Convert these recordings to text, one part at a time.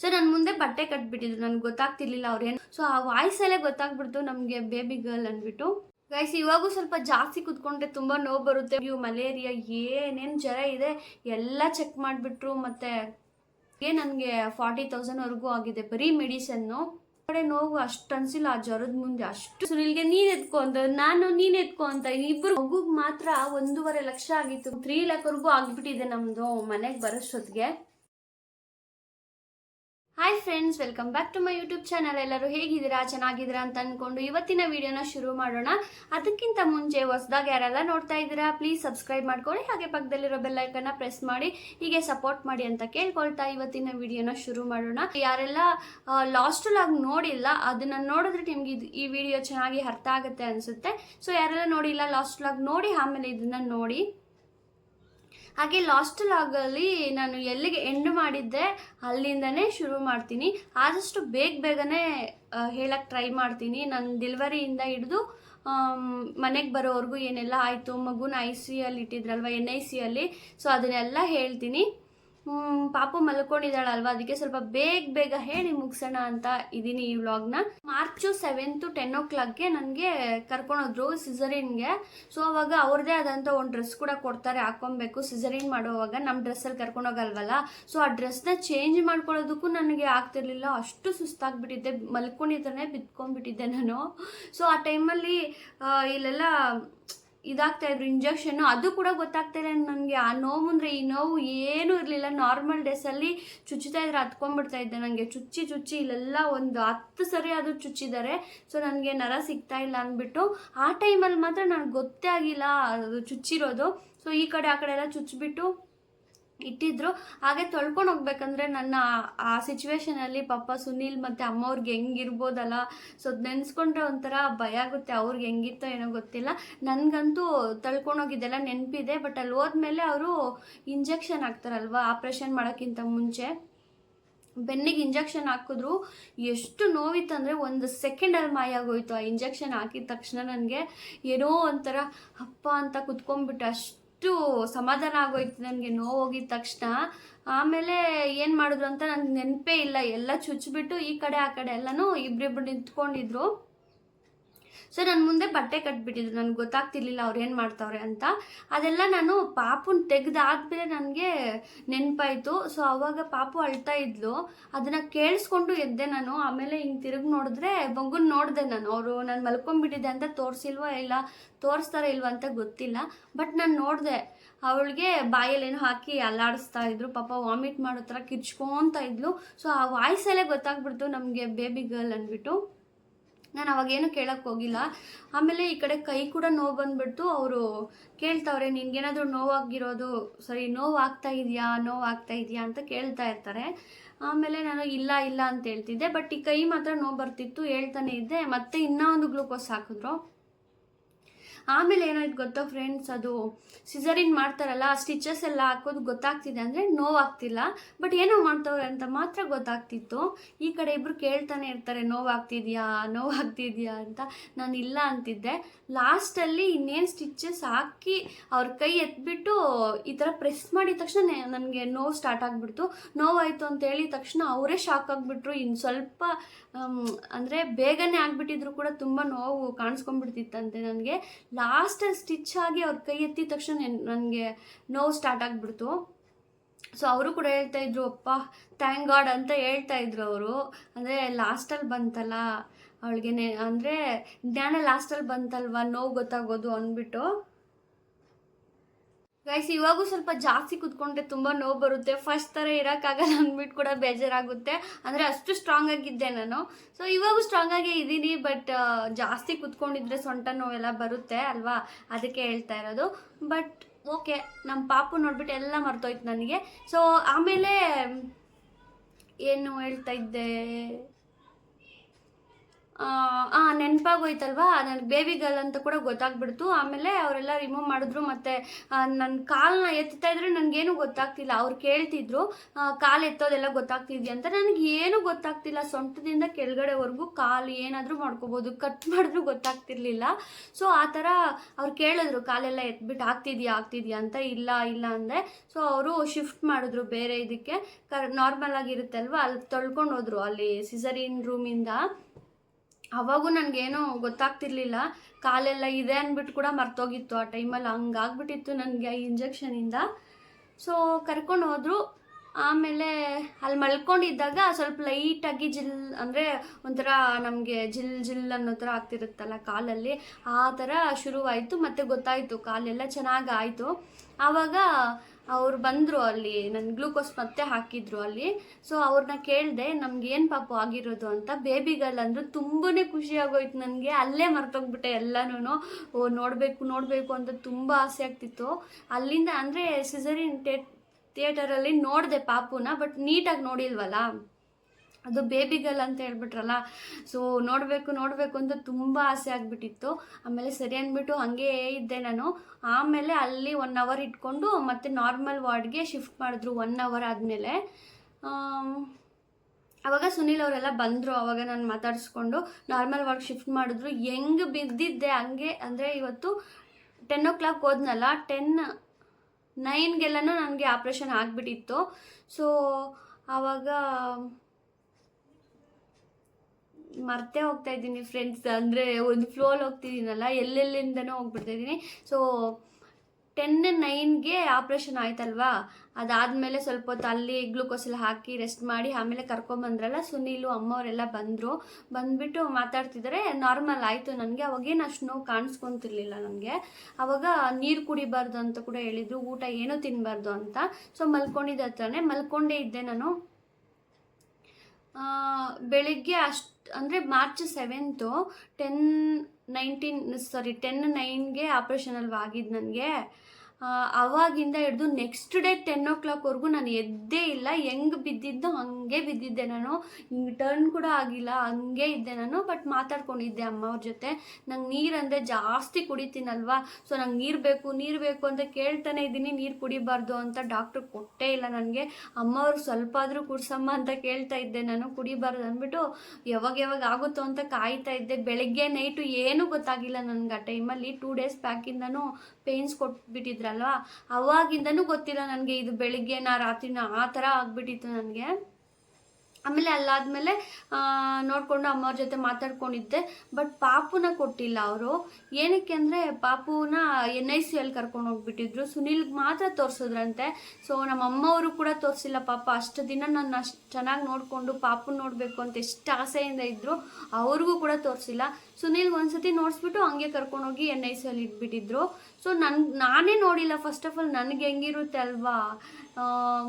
So ನನ್ನ ಮುಂದೆ ಬಟ್ಟೆ ಕಟ್ಬಿಟ್ಟಿದ್ರು. ನನಗೆ ಗೊತ್ತಾಗ್ತಿರ್ಲಿಲ್ಲ ಅವ್ರೇನು ಸೊ ಆ ವಾಯ್ಸಲ್ಲೇ ಗೊತ್ತಾಗ್ಬಿಡ್ತು ನಮಗೆ ಬೇಬಿ ಗರ್ಲ್ ಅಂದ್ಬಿಟ್ಟು. ಗೈಸ್ ಇವಾಗೂ ಸ್ವಲ್ಪ ಜಾಸ್ತಿ ಕುತ್ಕೊಂಡ್ರೆ ತುಂಬ ನೋವು ಬರುತ್ತೆ. ಇವು ಮಲೇರಿಯಾ, ಏನೇನು ಜ್ವರ ಇದೆ, ಎಲ್ಲ ಚೆಕ್ ಮಾಡಿಬಿಟ್ರು. ಮತ್ತು ನನಗೆ ಫಾರ್ಟಿ ತೌಸಂಡ್ವರೆಗೂ ಆಗಿದೆ ಬರೀ ಮೆಡಿಸನ್ನು ಕಡೆ ನೋವು, ಅಷ್ಟು ಅನ್ಸಿಲ್ಲ, ಆ ಜ್ವರದ ಮುಂದೆ ಅಷ್ಟು ಸುನಿಲ್ಗೆ ನೀನ್ ಎತ್ಕೊ ಅಂತ, ನಾನು ನೀನ್ ಎತ್ಕೊ ಅಂತ. ಇಬ್ರು ಮಗುಗ್ ಮಾತ್ರ ಒಂದೂವರೆ ಲಕ್ಷ ಆಗಿತ್ತು. ತ್ರೀ ಲ್ಯಾಕ್ವರೆಗೂ ಆಗ್ಬಿಟ್ಟಿದೆ ನಮ್ದು ಮನೆಗೆ ಬರೋಷ್ಟೊತ್ತಿಗೆ hi friends welcome back to my YouTube channel ಎಲ್ಲರೂ ಹೇಗಿದ್ದೀರಾ? ಚೆನ್ನಾಗಿದ್ದೀರಾ ಅಂತ ಅಂದ್ಕೊಂಡು ಇವತ್ತಿನ ವಿಡಿಯೋನ ಶುರು ಮಾಡೋಣ. ಅದಕ್ಕಿಂತ ಮುಂಚೆ ಹೊಸದಾಗಿ ಯಾರೆಲ್ಲ ನೋಡ್ತಾ ಇದ್ದೀರಾ ಪ್ಲೀಸ್ ಸಬ್ಸ್ಕ್ರೈಬ್ ಮಾಡ್ಕೊಳ್ಳಿ. ಹಾಗೆ ಪಕ್ಕದಲ್ಲಿರೋ ಬೆಲ್ಲೈಕನ್ನ ಪ್ರೆಸ್ ಮಾಡಿ, ಹೀಗೆ ಸಪೋರ್ಟ್ ಮಾಡಿ ಅಂತ ಕೇಳ್ಕೊಳ್ತಾ ಇವತ್ತಿನ ವಿಡಿಯೋನ ಶುರು ಮಾಡೋಣ. ಯಾರೆಲ್ಲ ಲಾಸ್ಟ್ ಆಗಿ ನೋಡಿಲ್ಲ, ಅದನ್ನ ನೋಡಿದ್ರೆ ನಿಮ್ಗೆ ಇದು, ಈ ವಿಡಿಯೋ ಚೆನ್ನಾಗಿ ಅರ್ಥ ಆಗುತ್ತೆ ಅನಿಸುತ್ತೆ. ಸೊ ಯಾರೆಲ್ಲ ನೋಡಿಲ್ಲ ಲಾಸ್ಟ್ ಲಾಗ್ ನೋಡಿ, ಆಮೇಲೆ ಇದನ್ನು ನೋಡಿ. ಹಾಗೆ ಲಾಸ್ಟ್ ಲಾಗಲ್ಲಿ ನಾನು ಎಲ್ಲಿಗೆ ಎಂಡ್ ಮಾಡಿದ್ದೆ ಅಲ್ಲಿಂದನೇ ಶುರು ಮಾಡ್ತೀನಿ. ಆದಷ್ಟು ಬೇಗ ಬೇಗನೆ ಹೇಳಕ್ಕೆ ಟ್ರೈ ಮಾಡ್ತೀನಿ. ನನ್ನ ಡೆಲಿವರಿಯಿಂದ ಹಿಡಿದು ಮನೆಗೆ ಬರೋವರೆಗೂ ಏನೆಲ್ಲ ಆಯಿತು ಮಗುನ ಐ ಸಿ ಅಲ್ಲಿ ಇಟ್ಟಿದ್ರಲ್ವ ಎನ್ ಐ ಸಿ ಅಲ್ಲಿ. ಸೊ ಅದನ್ನೆಲ್ಲ ಹೇಳ್ತೀನಿ. ಪಾಪು ಮಲ್ಕೊಂಡಿದ್ದಾಳಲ್ವಾ? ಅದಕ್ಕೆ ಸ್ವಲ್ಪ ಬೇಗ ಬೇಗ ಹೇಳಿ ಮುಗಿಸೋಣ ಅಂತ ಇದ್ದೀನಿ ಈ ವ್ಲಾಗ್ನ ಮಾರ್ಚು ಸೆವೆಂತು ಟೆನ್ ಓ ಕ್ಲಾಕ್ಗೆ ನನಗೆ ಕರ್ಕೊಂಡೋದ್ರು ಸಿಸರಿನ್ಗೆ ಸೊ ಅವಾಗ ಅವ್ರದ್ದೇ ಆದಂಥ ಒಂದು ಡ್ರೆಸ್ ಕೂಡ ಕೊಡ್ತಾರೆ ಹಾಕೊಬೇಕು ಸಿಸರಿನ್ ಮಾಡುವಾಗ ನಮ್ಮ ಡ್ರೆಸ್ಸಲ್ಲಿ ಕರ್ಕೊಂಡೋಗಲ್ವಲ್ಲ ಸೊ ಆ ಡ್ರೆಸ್ನ ಚೇಂಜ್ ಮಾಡ್ಕೊಳ್ಳೋದಕ್ಕೂ ನನಗೆ ಆಗ್ತಿರ್ಲಿಲ್ಲ. ಅಷ್ಟು ಸುಸ್ತಾಗ್ಬಿಟ್ಟಿದ್ದೆ. ಮಲ್ಕೊಂಡಿದ್ದಾನೆ ಬಿತ್ಕೊಂಡ್ಬಿಟ್ಟಿದ್ದೆ ನಾನು. ಸೊ ಆ ಟೈಮಲ್ಲಿ ಇಲ್ಲೆಲ್ಲ ಇದಾಗ್ತಾ ಇದ್ರು ಇಂಜೆಕ್ಷನ್ ಅದು ಕೂಡ ಗೊತ್ತಾಗ್ತಾ ಇಲ್ಲ ನನಗೆ. ಆ ನೋವು ಅಂದರೆ ಈ ನೋವು ಏನೂ ಇರಲಿಲ್ಲ. ನಾರ್ಮಲ್ ಡೇಸಲ್ಲಿ ಚುಚ್ಚುತ್ತಾ ಇದ್ರೆ ಹತ್ಕೊಂಡ್ಬಿಡ್ತಾ ಇದ್ದೆ ನನಗೆ ಚುಚ್ಚಿ ಚುಚ್ಚಿ ಇಲ್ಲೆಲ್ಲ ಒಂದು ಹತ್ತು ಸರಿ ಅದು ಚುಚ್ಚಿದ್ದಾರೆ. ಸೊ ನನಗೆ ನರ ಸಿಗ್ತಾ ಇಲ್ಲ ಅಂದ್ಬಿಟ್ಟು ಆ ಟೈಮಲ್ಲಿ ಮಾತ್ರ ನನಗೆ ಗೊತ್ತೇ ಆಗಿಲ್ಲ ಅದು ಚುಚ್ಚಿರೋದು. ಸೊ ಈ ಕಡೆ, ಆ ಕಡೆ ಎಲ್ಲ ಚುಚ್ಚಿಬಿಟ್ಟು ಇಟ್ಟಿದ್ರು. ಹಾಗೆ ತೊಳ್ಕೊಂಡು ಹೋಗ್ಬೇಕಂದ್ರೆ ನನ್ನ ಆ- ಸಿಚುವೇಶನಲ್ಲಿ ಪಾಪ ಸುನೀಲ್ ಮತ್ತು ಅಮ್ಮವ್ರಿಗೆ ಹೆಂಗಿರ್ಬೋದಲ್ಲ ಸೊ ನೆನೆಸ್ಕೊಂಡ್ರೆ ಒಂಥರ ಭಯ ಆಗುತ್ತೆ. ಅವ್ರಿಗೆ ಹೆಂಗಿತ್ತೋ ಏನೋ ಗೊತ್ತಿಲ್ಲ. ನನಗಂತೂ ತಳ್ಕೊಂಡೋಗಿದ್ದೆಲ್ಲ ನೆನಪಿದೆ. ಬಟ್ ಅಲ್ಲಿ ಹೋದ್ಮೇಲೆ ಅವರು ಇಂಜೆಕ್ಷನ್ ಹಾಕ್ತಾರಲ್ವ? ಆಪ್ರೇಷನ್ ಮಾಡೋಕ್ಕಿಂತ ಮುಂಚೆ. ಬೆನ್ನಿಗೆ ಇಂಜೆಕ್ಷನ್ ಹಾಕಿದ್ರು. ಎಷ್ಟು ನೋವಿತ್ತಂದರೆ ಒಂದು ಸೆಕೆಂಡಲ್ಲಿ ಮಾಯ ಆಗೋಯ್ತು ಆ ಇಂಜೆಕ್ಷನ್ ಹಾಕಿದ ತಕ್ಷಣ ನನಗೆ. ಏನೋ ಒಂಥರ, ಅಪ್ಪ ಅಂತ ಕುತ್ಕೊಂಡ್ಬಿಟ್ಟು ಅಷ್ಟು ಸಮಾಧಾನ ಆಗೋಯ್ತು. ನನಗೆ ನೋವು ಹೋಗಿದ ತಕ್ಷಣ ಆಮೇಲೆ ಏನು ಮಾಡಿದ್ರು ಅಂತ ನನಗೆ ನೆನಪೇ ಇಲ್ಲ. ಎಲ್ಲ ಚುಚ್ಚಿಬಿಟ್ಟು ಈ ಕಡೆ, ಆ ಕಡೆ ಎಲ್ಲನೂ ಇಬ್ಬರಿಬ್ಬರು ನಿಂತ್ಕೊಂಡಿದ್ರು. ಸೊ ನನ್ನ ಮುಂದೆ ಬಟ್ಟೆ ಕಟ್ಬಿಟ್ಟಿದ್ರು. ನನಗೆ ಗೊತ್ತಾಗ್ತಿರ್ಲಿಲ್ಲ ಅವ್ರು ಏನು ಮಾಡ್ತಾವ್ರೆ ಅಂತ. ಅದೆಲ್ಲ ನಾನು ಪಾಪುನ ತೆಗ್ದಾದ್ಮೇಲೆ ನನಗೆ ನೆನಪಾಯಿತು. ಸೊ ಅವಾಗ ಪಾಪು ಅಳ್ತಾ ಇದ್ಲು. ಅದನ್ನು ಕೇಳಿಸ್ಕೊಂಡು ಎದ್ದೆ ನಾನು. ಆಮೇಲೆ ಹಿಂಗೆ ತಿರುಗಿ ನೋಡಿದ್ರೆ ಮಗುನ ನೋಡಿದೆ ನಾನು. ಅವರು ನಾನು ಮಲ್ಕೊಂಡ್ಬಿಟ್ಟಿದ್ದೆ ಅಂತ ತೋರಿಸಿಲ್ವೋ ಇಲ್ಲ, ತೋರಿಸ್ತಾರ ಇಲ್ವಾ ಅಂತ ಗೊತ್ತಿಲ್ಲ. ಬಟ್ ನಾನು ನೋಡಿದೆ. ಅವಳಿಗೆ ಬಾಯಲ್ಲೇನೋ ಹಾಕಿ ಅಲ್ಲಾಡಿಸ್ತಾ ಇದ್ರು. ಪಾಪ ವಾಮಿಟ್ ಮಾಡೋ ಥರ ಕಿರ್ಚ್ಕೊಂತ ಇದ್ಲು. ಸೊ ಆ ವಾಯ್ಸಲ್ಲೇ ಗೊತ್ತಾಗ್ಬಿಡ್ತು ನಮಗೆ ಬೇಬಿ ಗರ್ಲ್ ಅಂದ್ಬಿಟ್ಟು. ನಾನು ಅವಾಗೇನು ಕೇಳೋಕ್ಕೆ ಹೋಗಿಲ್ಲ. ಆಮೇಲೆ ಈ ಕಡೆ ಕೈ ಕೂಡ ನೋವು ಬಂದ್ಬಿಟ್ಟು ಅವರು ಕೇಳ್ತಾವ್ರೆ, ನಿನಗೇನಾದರೂ ನೋವಾಗಿರೋದು, ಸರಿ ನೋವು ಆಗ್ತಾ ಇದೆಯಾ ನೋವು ಆಗ್ತಾ ಇದೆಯಾ? ಅಂತ ಕೇಳ್ತಾ ಇರ್ತಾರೆ. ಆಮೇಲೆ ನಾನು, ಇಲ್ಲ ಇಲ್ಲ, ಅಂತ ಹೇಳ್ತಿದ್ದೆ. ಬಟ್ ಈ ಕೈ ಮಾತ್ರ ನೋವು ಬರ್ತಿತ್ತು, ಹೇಳ್ತಾನೆ ಇದ್ದೆ. ಮತ್ತೆ ಇನ್ನೂ ಒಂದು ಗ್ಲೂಕೋಸ್ ಹಾಕಿದ್ರು. ಆಮೇಲೆ ಏನಾಯ್ತು ಗೊತ್ತಾ ಫ್ರೆಂಡ್ಸ್ ಅದು ಸಿಸರಿನ್ ಮಾಡ್ತಾರಲ್ಲ ಸ್ಟಿಚಸ್ ಎಲ್ಲ ಹಾಕೋದು ಗೊತ್ತಾಗ್ತಿದೆ ಅಂದರೆ ನೋವಾಗ್ತಿಲ್ಲ. ಬಟ್ ಏನೋ ಮಾಡ್ತವ್ರೆ ಅಂತ ಮಾತ್ರ ಗೊತ್ತಾಗ್ತಿತ್ತು. ಈ ಕಡೆ ಇಬ್ಬರು ಕೇಳ್ತಾನೆ ಇರ್ತಾರೆ, ನೋವಾಗ್ತಿದ್ಯಾ ನೋವಾಗ್ತಿದ್ಯಾ ಅಂತ. ನಾನು ಇಲ್ಲ ಅಂತಿದ್ದೆ. ಲಾಸ್ಟಲ್ಲಿ ಇನ್ನೇನು ಸ್ಟಿಚ್ಚಸ್ ಹಾಕಿ ಅವ್ರ ಕೈ ಎತ್ಬಿಟ್ಟು ಈ ಥರ ಪ್ರೆಸ್ ಮಾಡಿದ ತಕ್ಷಣ ನನಗೆ ನೋವು ಸ್ಟಾರ್ಟ್ ಆಗಿಬಿಡ್ತು. ನೋವಾಯಿತು ಅಂತ ಹೇಳಿದ ತಕ್ಷಣ ಅವರೇ ಶಾಕ್ ಆಗಿಬಿಟ್ರು. ಇನ್ನು ಸ್ವಲ್ಪ ಅಂದರೆ ಬೇಗನೆ ಆಗಿಬಿಟ್ಟಿದ್ರು ಕೂಡ ತುಂಬ ನೋವು ಕಾಣಿಸ್ಕೊಂಡ್ಬಿಡ್ತಿತ್ತಂತೆ ನನಗೆ. ಲಾಸ್ಟಲ್ಲಿ ಸ್ಟಿಚ್ ಆಗಿ ಅವ್ರ ಕೈ ಎತ್ತಿದ ತಕ್ಷಣ ನನಗೆ ನೋವು ಸ್ಟಾರ್ಟ್ ಆಗಿಬಿಡ್ತು. ಸೊ ಅವರು ಕೂಡ ಹೇಳ್ತಾ ಇದ್ರು, ಅಪ್ಪ ಥ್ಯಾಂಕ್ ಗಾಡ್ ಅಂತ ಹೇಳ್ತಾ ಇದ್ರು ಅವರು. ಅಂದರೆ ಲಾಸ್ಟಲ್ಲಿ ಬಂತಲ್ಲ. ಅವಳಿಗೆ ಅಂದರೆ ಜ್ಞಾನ ಲಾಸ್ಟಲ್ಲಿ ಬಂತಲ್ವಾ, ನೋವು ಗೊತ್ತಾಗೋದು ಅಂದ್ಬಿಟ್ಟು. ಗೈಸ್ ಇವಾಗೂ ಸ್ವಲ್ಪ ಜಾಸ್ತಿ ಕುತ್ಕೊಂಡ್ರೆ ತುಂಬ ನೋವು ಬರುತ್ತೆ. ಫಸ್ಟ್ ಥರ ಇರೋಕ್ಕಾಗಲ್ಲ ಅಂದ್ಬಿಟ್ಟು ಕೂಡ ಬೇಜಾರಾಗುತ್ತೆ. ಅಂದರೆ ಅಷ್ಟು ಸ್ಟ್ರಾಂಗ್ ಆಗಿದ್ದೆ ನಾನು. ಸೊ ಇವಾಗೂ ಸ್ಟ್ರಾಂಗ್ ಆಗೇ ಇದ್ದೀನಿ ಬಟ್ ಜಾಸ್ತಿ ಕುತ್ಕೊಂಡಿದ್ರೆ ಸೊಂಟ ನೋವೆಲ್ಲ ಬರುತ್ತೆ ಅಲ್ವಾ? ಅದಕ್ಕೆ ಹೇಳ್ತಾ ಇರೋದು. ಬಟ್ ಓಕೆ ನಮ್ಮ ಪಾಪು ನೋಡ್ಬಿಟ್ಟು ಎಲ್ಲ ಮರ್ತೋಯ್ತು ನನಗೆ. ಸೊ ಆಮೇಲೆ, ಏನು ಹೇಳ್ತಾ ಇದ್ದೆ? ನೆನಪಾಗೋಯ್ತಲ್ವಾ? ನನಗೆ ಬೇಬಿ ಗರ್ಲ್ ಅಂತ ಕೂಡ ಗೊತ್ತಾಗ್ಬಿಡ್ತು. ಆಮೇಲೆ ಅವರೆಲ್ಲ ರಿಮೂವ್ ಮಾಡಿದ್ರು ಮತ್ತು ನನ್ನ ಕಾಲನ್ನ ಎತ್ತಾ ಇದ್ರೆ ನನಗೇನು ಗೊತ್ತಾಗ್ತಿಲ್ಲ. ಅವ್ರು ಕೇಳ್ತಿದ್ರು ಕಾಲು ಎತ್ತೋದೆಲ್ಲ ಗೊತ್ತಾಗ್ತಿದ್ಯಾ ಅಂತ. ನನಗೆ ಏನು ಗೊತ್ತಾಗ್ತಿಲ್ಲ. ಸೊಂಟದಿಂದ ಕೆಳಗಡೆವರೆಗೂ ಕಾಲು ಏನಾದರೂ ಮಾಡ್ಕೋಬೋದು. ಕಟ್ ಮಾಡಿದ್ರು ಗೊತ್ತಾಗ್ತಿರ್ಲಿಲ್ಲ. ಸೊ ಆ ಥರ ಅವ್ರು ಕೇಳಿದ್ರು, ಕಾಲೆಲ್ಲ ಎತ್ಬಿಟ್ಟು ಆಗ್ತಿದ್ಯಾ ಆಗ್ತಿದ್ಯಾ ಅಂತ. ಇಲ್ಲ ಇಲ್ಲ ಅಂದರೆ ಸೊ ಅವರು ಶಿಫ್ಟ್ ಮಾಡಿದ್ರು ಬೇರೆ ಇದಕ್ಕೆ. ಕರ್, ನಾರ್ಮಲ್ ಆಗಿರುತ್ತಲ್ವ? ಅಲ್ಲಿ ತೊಳ್ಕೊಂಡು ಹೋದ್ರು ಅಲ್ಲಿ ಸಿಸರಿನ್ ರೂಮಿಂದ. ಅವಾಗೂ ನನಗೇನೋ ಗೊತ್ತಾಗ್ತಿರ್ಲಿಲ್ಲ. ಕಾಲೆಲ್ಲ ಇದೆ ಅಂದ್ಬಿಟ್ಟು ಕೂಡ ಮರ್ತೋಗಿತ್ತು ಆ ಟೈಮಲ್ಲಿ. ಹಂಗಾಗ್ಬಿಟ್ಟಿತ್ತು ನನಗೆ ಆ ಇಂಜೆಕ್ಷನಿಂದ. ಸೊ ಕರ್ಕೊಂಡು ಹೋದರು. ಆಮೇಲೆ ಅಲ್ಲಿ ಮಲ್ಕೊಂಡಿದ್ದಾಗ ಸ್ವಲ್ಪ ಲೈಟಾಗಿ ಜಿಲ್, ಅಂದರೆ ಒಂಥರ ನಮಗೆ ಜಿಲ್ ಜಿಲ್ ಅನ್ನೋ ಥರ ಆಗ್ತಿರುತ್ತಲ್ಲ ಕಾಲಲ್ಲಿ. ಆ ಥರ ಶುರುವಾಯಿತು, ಮತ್ತು ಗೊತ್ತಾಯಿತು ಕಾಲೆಲ್ಲ ಚೆನ್ನಾಗಿ ಆಯಿತು ಆವಾಗ ಅವ್ರು ಬಂದರು ಅಲ್ಲಿ ನನ್ನ ಗ್ಲೂಕೋಸ್ ಮತ್ತೆ ಹಾಕಿದ್ರು ಅಲ್ಲಿ. ಸೊ ಅವ್ರನ್ನ ಕೇಳಿದೆ, ನಮ್ಗೆ ಏನು ಪಾಪು ಆಗಿರೋದು ಅಂತ? ಬೇಬಿ ಗರ್ಲ್ ಅಂದರು ತುಂಬಾ ಖುಷಿ ಆಗೋಯ್ತು ನನಗೆ. ಅಲ್ಲೇ ಮರ್ತೋಗ್ಬಿಟ್ಟೆ ಎಲ್ಲನೂ ಓ, ನೋಡಬೇಕು ನೋಡಬೇಕು ಅಂತ ತುಂಬ ಆಸೆ ಆಗ್ತಿತ್ತು. ಅಲ್ಲಿಂದ ಅಂದರೆ ಸಿಸರಿನ್ ಥಿಯೇಟರಲ್ಲಿ ನೋಡಿದೆ ಪಾಪುನ ಬಟ್ ನೀಟಾಗಿ ನೋಡಿಲ್ವಲ್ಲ? ಅದು ಬೇಬಿ ಗರ್ಲ್ ಅಂತ ಹೇಳ್ಬಿಟ್ರಲ್ಲ ಸೊ ನೋಡಬೇಕು ನೋಡಬೇಕು ಅಂತ ತುಂಬ ಆಸೆ ಆಗಿಬಿಟ್ಟಿತ್ತು. ಆಮೇಲೆ ಸರಿ ಅಂದ್ಬಿಟ್ಟು ಹಾಗೇ ಇದ್ದೆ ನಾನು. ಆಮೇಲೆ ಅಲ್ಲಿ ಒನ್ ಅವರ್ ಇಟ್ಕೊಂಡು ಮತ್ತೆ ನಾರ್ಮಲ್ ವಾರ್ಡ್ಗೆ ಶಿಫ್ಟ್ ಮಾಡಿದ್ರು ಒನ್ ಅವರ್ ಆದಮೇಲೆ. ಅವಾಗ ಸುನೀಲ್ ಅವರೆಲ್ಲ ಬಂದರು, ಅವಾಗ ನಾನು ಮಾತಾಡಿಸ್ಕೊಂಡು ನಾರ್ಮಲ್ ವಾರ್ಡ್ ಶಿಫ್ಟ್ ಮಾಡಿದ್ರು. ಹೆಂಗೆ ಬಿದ್ದಿದ್ದೆ ಹಂಗೆ ಅಂದರೆ ಇವತ್ತು ಟೆನ್ ಓ ಕ್ಲಾಕ್ ಹೋದ್ನಲ್ಲ ಟೆನ್ ನೈನ್ಗೆಲ್ಲನೂ ನನಗೆ ಆಪ್ರೇಷನ್ ಆಗಿಬಿಟ್ಟಿತ್ತು. ಸೊ ಆವಾಗ ಮರ್ತೇ ಹೋಗ್ತಾ ಇದ್ದೀನಿ ಫ್ರೆಂಡ್ಸ್ ಅಂದರೆ ಒಂದು ಫ್ಲೋಲ್ ಹೋಗ್ತಿದ್ದೀನಲ್ಲ, ಎಲ್ಲೆಲ್ಲಿಂದನೂ ಹೋಗ್ಬಿಡ್ತಾ ಇದ್ದೀನಿ. ಸೊ ಟೆನ್ ನೈನ್ಗೆ ಆಪ್ರೇಷನ್ ಆಯ್ತಲ್ವಾ? ಅದಾದಮೇಲೆ ಸ್ವಲ್ಪ ಹೊತ್ತು ಅಲ್ಲಿ ಗ್ಲೂಕೋಸ್ ಹಾಕಿ ರೆಸ್ಟ್ ಮಾಡಿ, ಆಮೇಲೆ ಕರ್ಕೊಂಬಂದ್ರಲ್ಲ ಸುನೀಲು, ಅಮ್ಮವರೆಲ್ಲ ಬಂದರು. ಬಂದುಬಿಟ್ಟು ಮಾತಾಡ್ತಿದ್ದಾರೆ ನಾರ್ಮಲ್ ಆಯಿತು ನನಗೆ. ಅವಾಗೇನು ಅಷ್ಟು ನೋವು ಕಾಣಿಸ್ಕೊತಿರ್ಲಿಲ್ಲ ನನಗೆ. ಅವಾಗ ನೀರು ಕುಡಿಬಾರ್ದು ಅಂತ ಕೂಡ ಹೇಳಿದರು, ಊಟ ಏನೂ ತಿನ್ನಬಾರ್ದು ಅಂತ. ಸೊ ಮಲ್ಕೊಂಡಿದ್ದ ಹತ್ರನೇ. ಮಲ್ಕೊಂಡೇ ಇದ್ದೆ ನಾನು. ಬೆಳಿಗ್ಗೆ ಅಷ್ಟು ಅಂದರೆ March seventh ten nineteen sorry ten ನೈನ್ಗೆ operation ಆಗಿದ್ದು ನನಗೆ ಅವಾಗಿಂದ ಹಿಡಿದು ನೆಕ್ಸ್ಟ್ ಡೇ ಟೆನ್ ಓ ಕ್ಲಾಕ್ವರೆಗೂ ನಾನು ಎದ್ದೇ ಇಲ್ಲ, ಹೆಂಗೆ ಬಿದ್ದಿದ್ದೋ ಹಾಗೆ ಬಿದ್ದಿದ್ದೆ ನಾನು. ಟರ್ನ್ ಕೂಡ ಆಗಿಲ್ಲ, ಹಂಗೆ ಇದ್ದೆ ನಾನು ಬಟ್ ಮಾತಾಡ್ಕೊಂಡಿದ್ದೆ ಅಮ್ಮ ಅವ್ರ ಜೊತೆ. ನಂಗೆ ನೀರಂದರೆ ಜಾಸ್ತಿ ಕುಡಿತೀನಲ್ವಾ? ಸೊ ನಂಗೆ ನೀರು ಬೇಕು ನೀರು ಬೇಕು ಅಂತ ಕೇಳ್ತಾನೆ ಇದ್ದೀನಿ, ನೀರು ಕುಡಿಬಾರ್ದು ಅಂತ ಡಾಕ್ಟ್ರು ಕೊಟ್ಟೇ ಇಲ್ಲ ನನಗೆ. ಅಮ್ಮವ್ರು ಸ್ವಲ್ಪ ಆದರೂ ಕುಡ್ಸಮ್ಮ ಅಂತ ಕೇಳ್ತಾ ಇದ್ದೆ ನಾನು, ಕುಡಿಬಾರ್ದು ಅಂದ್ಬಿಟ್ಟು ಯಾವಾಗ ಯಾವಾಗ ಆಗುತ್ತೋ ಅಂತ ಕಾಯ್ತಾ ಇದ್ದೆ. ಬೆಳಗ್ಗೆ ನೈಟು ಏನೂ ಗೊತ್ತಾಗಿಲ್ಲ ನನಗೆ ಆ ಟೈಮಲ್ಲಿ ಟೂ ಡೇಸ್ ಬ್ಯಾಕಿಂದನೂ ಪೇಯ್ನ್ಸ್ ಕೊಟ್ಬಿಟ್ಟಿದ್ರಲ್ವ ಅವಾಗಿಂದನೂ ಗೊತ್ತಿಲ್ಲ ನನಗೆ ಇದು ಬೆಳಿಗ್ಗೆನ ರಾತ್ರಿನ ಆ ಥರ ಆಗ್ಬಿಟ್ಟಿತ್ತು ನನಗೆ. ಆಮೇಲೆ ಅಲ್ಲಾದಮೇಲೆ ನೋಡಿಕೊಂಡು ಅಮ್ಮವ್ರ ಜೊತೆ ಮಾತಾಡ್ಕೊಂಡಿದ್ದೆ. ಬಟ್ ಪಾಪುನ ಕೊಟ್ಟಿಲ್ಲ ಅವರು. ಏನಕ್ಕೆ ಅಂದರೆ ಪಾಪುನ ಎನ್ ಐ ಸಿ ಕರ್ಕೊಂಡು ಹೋಗ್ಬಿಟ್ಟಿದ್ರು. ಸುನಿಲ್ಗೆ ಮಾತ್ರ ತೋರಿಸಿದ್ರಂತೆ. ಸೊ ನಮ್ಮ ಅಮ್ಮವರು ಕೂಡ ತೋರಿಸಿಲ್ಲ ಪಾಪ. ಅಷ್ಟು ದಿನ ನನ್ನ ಅಷ್ಟು ಚೆನ್ನಾಗಿ ನೋಡಿಕೊಂಡು ಪಾಪು ನೋಡಬೇಕು ಅಂತ ಎಷ್ಟು ಆಸೆಯಿಂದ ಇದ್ದರು ಅವ್ರಿಗೂ ಕೂಡ ತೋರಿಸಿಲ್ಲ. ಸುನಿಲ್ಗೆ ಒಂದ್ಸತಿ ನೋಡಿಸ್ಬಿಟ್ಟು ಹಂಗೆ ಕರ್ಕೊಂಡೋಗಿ ಎನ್ ಐ ಸಿ ಅಲ್ಲಿ ಇಟ್ಬಿಟ್ಟಿದ್ರು. ಸೊ ನನ್, ನಾನೇ ನೋಡಿಲ್ಲ. ಫಸ್ಟ್ ಆಫ್ ಆಲ್ ನನಗೆ ಹೆಂಗಿರುತ್ತೆ ಅಲ್ವಾ?